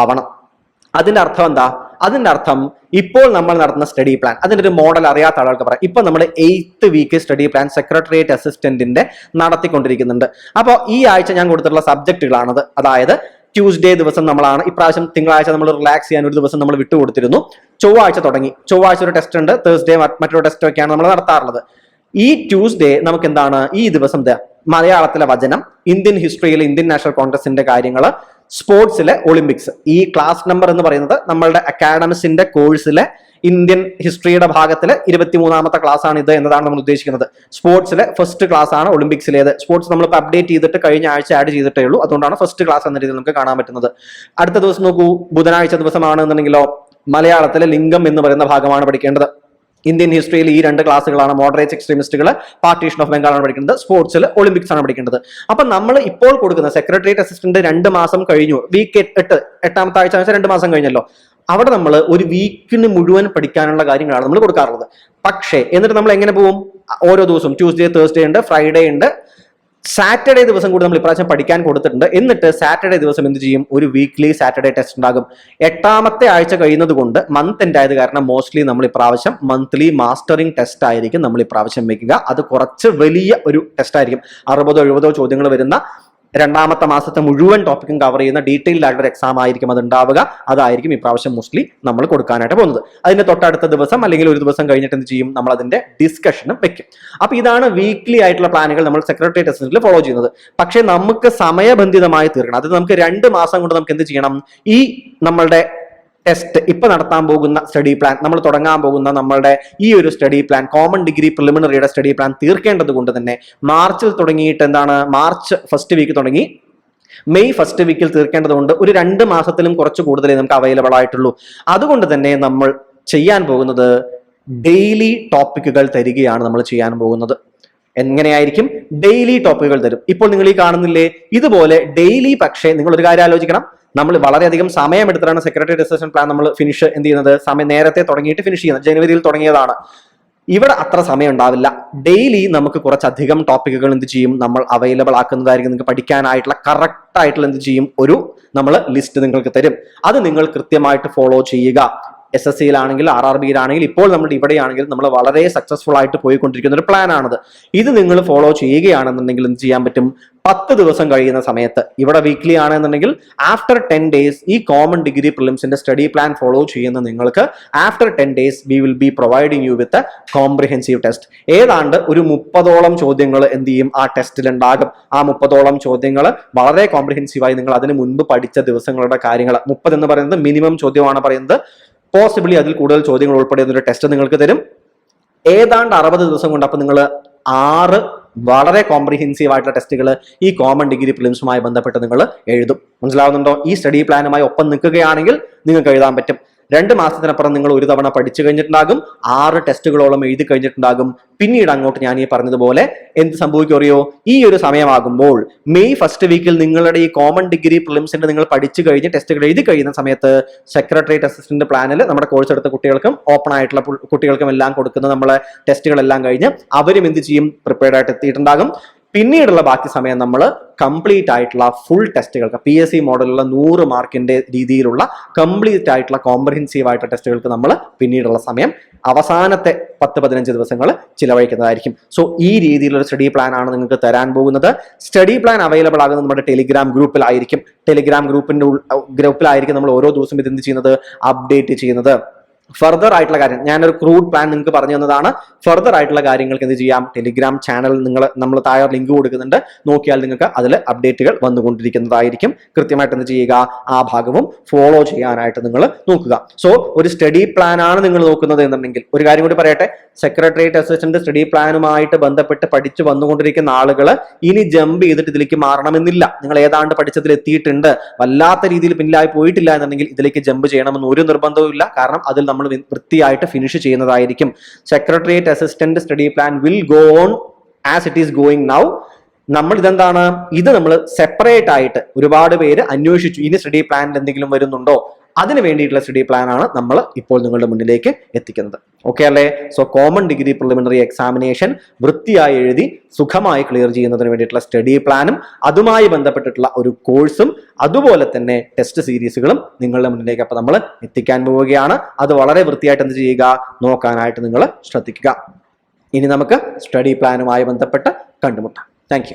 ആവണം. അതിന്റെ അർത്ഥം എന്താ? അതിന്റെ അർത്ഥം ഇപ്പോൾ നമ്മൾ നടത്തുന്ന സ്റ്റഡി പ്ലാൻ അതിന്റെ ഒരു മോഡൽ അറിയാത്ത ആളുകൾക്ക് പറയാം. ഇപ്പൊ നമ്മുടെ eighth week study plan secretariat അസിസ്റ്റന്റിന്റെ നടത്തിക്കൊണ്ടിരിക്കുന്നുണ്ട്. അപ്പോൾ ഈ ആഴ്ച ഞാൻ കൊടുത്തിട്ടുള്ള സബ്ജക്റ്റുകളാണത് അതായത് ട്യൂസ്ഡേ ദിവസം നമ്മളാണ് ഇപ്രാവശ്യം തിങ്കളാഴ്ച നമ്മൾ റിലാക്സ് ചെയ്യാൻ ഒരു ദിവസം നമ്മൾ വിട്ടുകൊടുത്തിരുന്നു. ചൊവ്വാഴ്ച തുടങ്ങി. ചൊവ്വാഴ്ച ഒരു ടെസ്റ്റ് ഉണ്ട് തേഴ്സ്ഡേ മറ്റൊരു ടെസ്റ്റ് ഒക്കെയാണ് നമ്മൾ നടത്താറുള്ളത്. ഈ ട്യൂസ്ഡേ നമുക്ക് എന്താണ് ഈ ദിവസം മലയാളത്തിലെ വചനം ഇന്ത്യൻ ഹിസ്റ്ററിയിൽ ഇന്ത്യൻ നാഷണൽ കോൺഗ്രസിന്റെ കാര്യങ്ങൾ സ്പോർട്സിലെ ഒളിമ്പിക്സ്. ഈ ക്ലാസ് നമ്പർ എന്ന് പറയുന്നത് നമ്മളുടെ അക്കാഡമിക്സിന്റെ കോഴ്സിലെ ഇന്ത്യൻ ഹിസ്റ്ററിയുടെ ഭാഗത്തിലെ ഇരുപത്തിമൂന്നാമത്തെ ക്ലാസ് ആണ് ഇത് എന്നതാണ് നമ്മൾ ഉദ്ദേശിക്കുന്നത്. സ്പോർട്സിലെ ഫസ്റ്റ് ക്ലാസ് ആണ് ഒളിമ്പിക്സിലേത്. സ്പോർട്സ് നമ്മൾ അപ്ഡേറ്റ് ചെയ്തിട്ട് കഴിഞ്ഞ ആഴ്ച ആഡ് ചെയ്തിട്ടേ ഉള്ളൂ. അതുകൊണ്ടാണ് ഫസ്റ്റ് ക്ലാസ് എന്ന രീതിയിൽ നമുക്ക് കാണാൻ പറ്റുന്നത്. അടുത്ത ദിവസം നോക്കൂ. ബുധനാഴ്ച ദിവസമാണെന്നുണ്ടെങ്കിലോ മലയാളത്തിലെ ലിംഗം എന്ന് പറയുന്ന ഭാഗമാണ് പഠിക്കേണ്ടത്. ഇന്ത്യൻ ഹിസ്റ്ററിയിൽ ഈ രണ്ട് ക്ലാസ്സുകളാണ് മോഡറേറ്റ് എക്സ്ട്രീമിസ്റ്റുകൾ പാർട്ടീഷൻ ഓഫ് ബംഗാളാണ് പഠിക്കുന്നത്. സ്പോർട്സിൽ ഒളിമ്പിക്സ് ആണ് പഠിക്കേണ്ടത്. അപ്പൊ നമ്മൾ ഇപ്പോൾ കൊടുക്കുന്ന സെക്രട്ടേറിയറ്റ് അസിസ്റ്റന്റ് രണ്ട് മാസം കഴിഞ്ഞു. വീക്ക് എട്ട് എട്ടാമത്തെ ആഴ്ച വെച്ചാൽ രണ്ട് മാസം കഴിഞ്ഞല്ലോ. അവിടെ നമ്മൾ ഒരു വീക്കിന് മുഴുവൻ പഠിക്കാനുള്ള കാര്യങ്ങളാണ് നമ്മൾ കൊടുക്കാറുള്ളത്. പക്ഷേ എന്നിട്ട് നമ്മൾ എങ്ങനെ പോകും ഓരോ ദിവസവും ട്യൂസ്ഡേ തേഴ്സ്ഡേ ഉണ്ട് ഫ്രൈഡേ ഉണ്ട്. സാറ്റർഡേ ദിവസം കൂടി നമ്മൾ ഇപ്രാവശ്യം പഠിക്കാൻ കൊടുത്തിട്ടുണ്ട്. എന്നിട്ട് സാറ്റർഡേ ദിവസം എന്ത് ചെയ്യും? ഒരു വീക്ക്ലി സാറ്റർഡേ ടെസ്റ്റ് ഉണ്ടാകും. എട്ടാമത്തെ ആഴ്ച കഴിയുന്നത് കൊണ്ട് മന്ത് എൻഡ് ആയത് കാരണം മോസ്റ്റ്ലി നമ്മൾ ഇപ്രാവശ്യം മന്ത്ലി മാസ്റ്ററിംഗ് ടെസ്റ്റ് ആയിരിക്കും നമ്മൾ ഇപ്രാവശ്യം വെക്കുക. അത് കുറച്ച് വലിയ ഒരു ടെസ്റ്റ് ആയിരിക്കും. അറുപതോ എഴുപതോ ചോദ്യങ്ങൾ വരുന്ന രണ്ടാമത്തെ മാസത്തെ മുഴുവൻ ടോപ്പിക്കും കവർ ചെയ്യുന്ന ഡീറ്റെയിൽഡ് ആയിട്ടൊരു എക്സാം ആയിരിക്കും അത് ഉണ്ടാവുക. അതായിരിക്കും ഇപ്രാവശ്യം മോസ്റ്റ്ലി നമ്മൾ കൊടുക്കാനായിട്ട് പോകുന്നത്. അതിന്റെ തൊട്ടടുത്ത ദിവസം അല്ലെങ്കിൽ ഒരു ദിവസം കഴിഞ്ഞിട്ട് എന്ത് ചെയ്യും? നമ്മൾ അതിന്റെ ഡിസ്കഷനും വെക്കും. അപ്പൊ ഇതാണ് വീക്ക്ലി ആയിട്ടുള്ള പ്ലാനുകൾ നമ്മൾ സെക്രട്ടറി അസിസ്റ്റന്റിൽ ഫോളോ ചെയ്യുന്നത്. പക്ഷേ നമുക്ക് സമയബന്ധിതമായി തീർക്കണം. അത് നമുക്ക് രണ്ട് മാസം കൊണ്ട് നമുക്ക് എന്ത് ചെയ്യണം? ഈ നമ്മളുടെ ടെസ്റ്റ് ഇപ്പൊ നടത്താൻ പോകുന്ന സ്റ്റഡി പ്ലാൻ നമ്മൾ തുടങ്ങാൻ പോകുന്ന നമ്മളുടെ ഈ ഒരു സ്റ്റഡി പ്ലാൻ കോമൺ ഡിഗ്രി പ്രിലിമിനറിയുടെ സ്റ്റഡി പ്ലാൻ തീർക്കേണ്ടത് കൊണ്ട് തന്നെ മാർച്ചിൽ തുടങ്ങിയിട്ട് എന്താണ്? മാർച്ച് ഫസ്റ്റ് വീക്ക് തുടങ്ങി. മെയ് ഫസ്റ്റ് വീക്കിൽ തീർക്കേണ്ടതുകൊണ്ട് ഒരു രണ്ട് മാസത്തിലും കുറച്ച് കൂടുതലേ നമുക്ക് അവൈലബിൾ ആയിട്ടുള്ളൂ. അതുകൊണ്ട് തന്നെ നമ്മൾ ചെയ്യാൻ പോകുന്നത് ഡെയിലി ടോപ്പിക്കുകൾ തരികയാണ് നമ്മൾ ചെയ്യാൻ പോകുന്നത്. എങ്ങനെയായിരിക്കും? ഡെയിലി ടോപ്പിക്കുകൾ തരും. ഇപ്പോൾ നിങ്ങൾ ഈ കാണുന്നില്ലേ? ഇതുപോലെ ഡെയിലി പക്ഷേ നിങ്ങൾ ഒരു കാര്യം ആലോചിക്കണം. നമ്മൾ വളരെയധികം സമയം എടുത്തിട്ടാണ് സെക്രട്ടറി ഡിസിഷൻ പ്ലാൻ നമ്മൾ ഫിനിഷ് എന്ത് ചെയ്യുന്നത്? സമയം നേരത്തെ തുടങ്ങിയിട്ട് ഫിനിഷ് ചെയ്യുന്നത്. ജനുവരിയിൽ തുടങ്ങിയതാണ്. ഇവിടെ അത്ര സമയം ഉണ്ടാവില്ല. ഡെയിലി നമുക്ക് കുറച്ചധികം ടോപ്പിക്കുകൾ എന്ത് ചെയ്യും? നമ്മൾ അവൈലബിൾ ആക്കുന്നതായിരിക്കും നിങ്ങൾക്ക് പഠിക്കാനായിട്ടുള്ള കറക്റ്റ് ആയിട്ടുള്ള എന്ത് ചെയ്യും? ഒരു നമ്മൾ ലിസ്റ്റ് നിങ്ങൾക്ക് തരും. അത് നിങ്ങൾ കൃത്യമായിട്ട് ഫോളോ ചെയ്യുക. എസ് എസ് സിയിലാണെങ്കിൽ ആർ ആർ ബിയിലാണെങ്കിൽ ഇപ്പോൾ നമ്മൾ ഇവിടെയാണെങ്കിൽ നമ്മൾ വളരെ സക്സസ്ഫുൾ ആയിട്ട് പോയിക്കൊണ്ടിരിക്കുന്ന ഒരു പ്ലാൻ ആണത്. ഇത് നിങ്ങൾ ഫോളോ ചെയ്യുകയാണെന്നുണ്ടെങ്കിൽ എന്ത് ചെയ്യാൻ പറ്റും? പത്ത് ദിവസം കഴിയുന്ന സമയത്ത് ഇവിടെ വീക്ക്ലി ആണെന്നുണ്ടെങ്കിൽ ആഫ്റ്റർ ടെൻ ഡേയ്സ് ഈ കോമൺ ഡിഗ്രി പ്രിലിംസിന്റെ സ്റ്റഡി പ്ലാൻ ഫോളോ ചെയ്യുന്ന നിങ്ങൾക്ക് after ten days we will be providing you with comprehensive test ഏതാണ്ട് ഒരു മുപ്പതോളം ചോദ്യങ്ങൾ എന്ത് ചെയ്യും? ആ ടെസ്റ്റിൽ ഉണ്ടാകും. ആ മുപ്പതോളം ചോദ്യങ്ങൾ വളരെ കോംപ്രിഹെൻസീവായി നിങ്ങൾ അതിന് മുൻപ് പഠിച്ച ദിവസങ്ങളുടെ കാര്യങ്ങൾ. മുപ്പത് എന്ന് പറയുന്നത് മിനിമം ചോദ്യമാണ് പറയുന്നത്. പോസിബിളി അതിൽ കൂടുതൽ ചോദ്യങ്ങൾ ഉൾപ്പെടെ ഒരു ടെസ്റ്റ് നിങ്ങൾക്ക് തരും. ഏതാണ്ട് അറുപത് ദിവസം കൊണ്ട് അപ്പൊ നിങ്ങൾ ആറ് വളരെ കോംപ്രിഹെൻസീവ് ആയിട്ടുള്ള ടെസ്റ്റുകൾ ഈ കോമൺ ഡിഗ്രി പ്രിലിംസുമായി ബന്ധപ്പെട്ട് നിങ്ങൾ എഴുതും. മനസ്സിലാവുന്നുണ്ടോ? ഈ സ്റ്റഡി പ്ലാനുമായി ഒപ്പം നിൽക്കുകയാണെങ്കിൽ നിങ്ങൾക്ക് എഴുതാൻ പറ്റും. രണ്ട് മാസത്തിനപ്പുറം നിങ്ങൾ ഒരു തവണ പഠിച്ചു കഴിഞ്ഞിട്ടുണ്ടാകും. ആറ് ടെസ്റ്റുകളോളം എഴുതി കഴിഞ്ഞിട്ടുണ്ടാകും. പിന്നീട് അങ്ങോട്ട് ഞാൻ ഈ പറഞ്ഞതുപോലെ എന്ത് സംഭവിക്കും അറിയോ? ഈ ഒരു സമയമാകുമ്പോൾ മെയ് ഫസ്റ്റ് വീക്കിൽ നിങ്ങളുടെ ഈ കോമൺ ഡിഗ്രി പ്രിലിംസിന്റെ നിങ്ങൾ പഠിച്ചു കഴിഞ്ഞ് ടെസ്റ്റുകൾ എഴുതി കഴിയുന്ന സമയത്ത് സെക്രട്ടറിയേറ്റ് അസിസ്റ്റന്റ് പ്ലാനിൽ നമ്മുടെ കോഴ്സ് എടുത്ത കുട്ടികൾക്കും ഓപ്പൺ ആയിട്ടുള്ള കുട്ടികൾക്കും എല്ലാം കൊടുക്കുന്ന നമ്മളെ ടെസ്റ്റുകളെല്ലാം കഴിഞ്ഞ് അവരും എന്ത് ചെയ്യും? പ്രിപ്പയർഡ് ആയിട്ട് എത്തിയിട്ടുണ്ടാകും. പിന്നീടുള്ള ബാക്കി സമയം നമ്മൾ കംപ്ലീറ്റ് ആയിട്ടുള്ള ഫുൾ ടെസ്റ്റുകൾക്ക് പി എസ് സി മോഡലുള്ള നൂറ് മാർക്കിന്റെ രീതിയിലുള്ള കംപ്ലീറ്റ് ആയിട്ടുള്ള കോംപ്രഹെൻസീവ് ആയിട്ടുള്ള ടെസ്റ്റുകൾക്ക് നമ്മൾ പിന്നീടുള്ള സമയം അവസാനത്തെ പത്ത് പതിനഞ്ച് ദിവസങ്ങൾ ചിലവഴിക്കുന്നതായിരിക്കും. സോ ഈ രീതിയിലുള്ള സ്റ്റഡി പ്ലാൻ ആണ് നിങ്ങൾക്ക് തരാൻ പോകുന്നത്. സ്റ്റഡി പ്ലാൻ അവൈലബിൾ ആകുന്നത് നമ്മുടെ ടെലിഗ്രാം ഗ്രൂപ്പിലായിരിക്കും ടെലിഗ്രാം ഗ്രൂപ്പിന്റെ ഗ്രൂപ്പിലായിരിക്കും നമ്മൾ ഓരോ ദിവസം ഇത് എന്ത് ചെയ്യുന്നത്? അപ്ഡേറ്റ് ചെയ്യുന്നത്. ഫർദർ ആയിട്ടുള്ള കാര്യം ഞാനൊരു ക്രൂഡ് പ്ലാൻ നിങ്ങൾക്ക് പറഞ്ഞു തന്നതാണ്. ഫർദർ ആയിട്ടുള്ള കാര്യങ്ങൾക്ക് എന്ത് ചെയ്യാം? ടെലിഗ്രാം ചാനൽ നിങ്ങൾ നമ്മൾ താഴെ ലിങ്ക് കൊടുക്കുന്നുണ്ട്. നോക്കിയാൽ നിങ്ങൾക്ക് അതിൽ അപ്ഡേറ്റുകൾ വന്നുകൊണ്ടിരിക്കുന്നതായിരിക്കും. കൃത്യമായിട്ട് എന്ത് ചെയ്യുക? ആ ഭാഗവും ഫോളോ ചെയ്യാനായിട്ട് നിങ്ങൾ നോക്കുക. സോ ഒരു സ്റ്റഡി പ്ലാൻ ആണ് നിങ്ങൾ നോക്കുന്നത് എന്നുണ്ടെങ്കിൽ ഒരു കാര്യം കൂടി പറയട്ടെ. സെക്രട്ടേറിയറ്റ് അസിസ്റ്റന്റ് സ്റ്റഡി പ്ലാനുമായിട്ട് ബന്ധപ്പെട്ട് പഠിച്ചു വന്നുകൊണ്ടിരിക്കുന്ന ആളുകൾ ഇനി ജമ്പ് ചെയ്തിട്ട് ഇതിലേക്ക് മാറണമെന്നില്ല. നിങ്ങൾ ഏതാണ്ട് പഠിച്ചതിൽ എത്തിയിട്ടുണ്ട്. വല്ലാത്ത രീതിയിൽ പിന്നിലായി പോയിട്ടില്ല എന്നുണ്ടെങ്കിൽ ഇതിലേക്ക് ജമ്പ് ചെയ്യണമെന്ന് ഒരു നിർബന്ധവും ഇല്ല കാരണം അതിൽ നമ്മൾ വൃത്തിയായിട്ട് ഫിനിഷ് ചെയ്യുന്നതായിരിക്കും. Secretariat assistant study plan will go on as it is going now നമ്മൾ ഇതെന്താണ്? ഇത് നമ്മൾ സെപ്പറേറ്റ് ആയിട്ട് ഒരുപാട് പേര് അന്വേഷിച്ചു. ഇനി സ്റ്റഡി പ്ലാനിൽ എന്തെങ്കിലും വരുന്നുണ്ടോ? അതിന് വേണ്ടിയിട്ടുള്ള സ്റ്റഡി പ്ലാനാണ് നമ്മൾ ഇപ്പോൾ നിങ്ങളുടെ മുന്നിലേക്ക് എത്തിക്കുന്നത്. ഓക്കെ അല്ലേ? So common degree preliminary examination വൃത്തിയായി എഴുതി സുഖമായി ക്ലിയർ ചെയ്യുന്നതിന് വേണ്ടിയിട്ടുള്ള സ്റ്റഡി പ്ലാനും അതുമായി ബന്ധപ്പെട്ടിട്ടുള്ള ഒരു കോഴ്സും അതുപോലെ തന്നെ ടെസ്റ്റ് സീരീസുകളും നിങ്ങളുടെ മുന്നിലേക്ക് അപ്പോൾ നമ്മൾ എത്തിക്കാൻ പോവുകയാണ്. അത് വളരെ വൃത്തിയായിട്ട് എന്ത് ചെയ്യുക? നോക്കാനായിട്ട് നിങ്ങൾ ശ്രദ്ധിക്കുക. ഇനി നമുക്ക് സ്റ്റഡി പ്ലാനുമായി ബന്ധപ്പെട്ട് കണ്ടുമുട്ടാം. താങ്ക്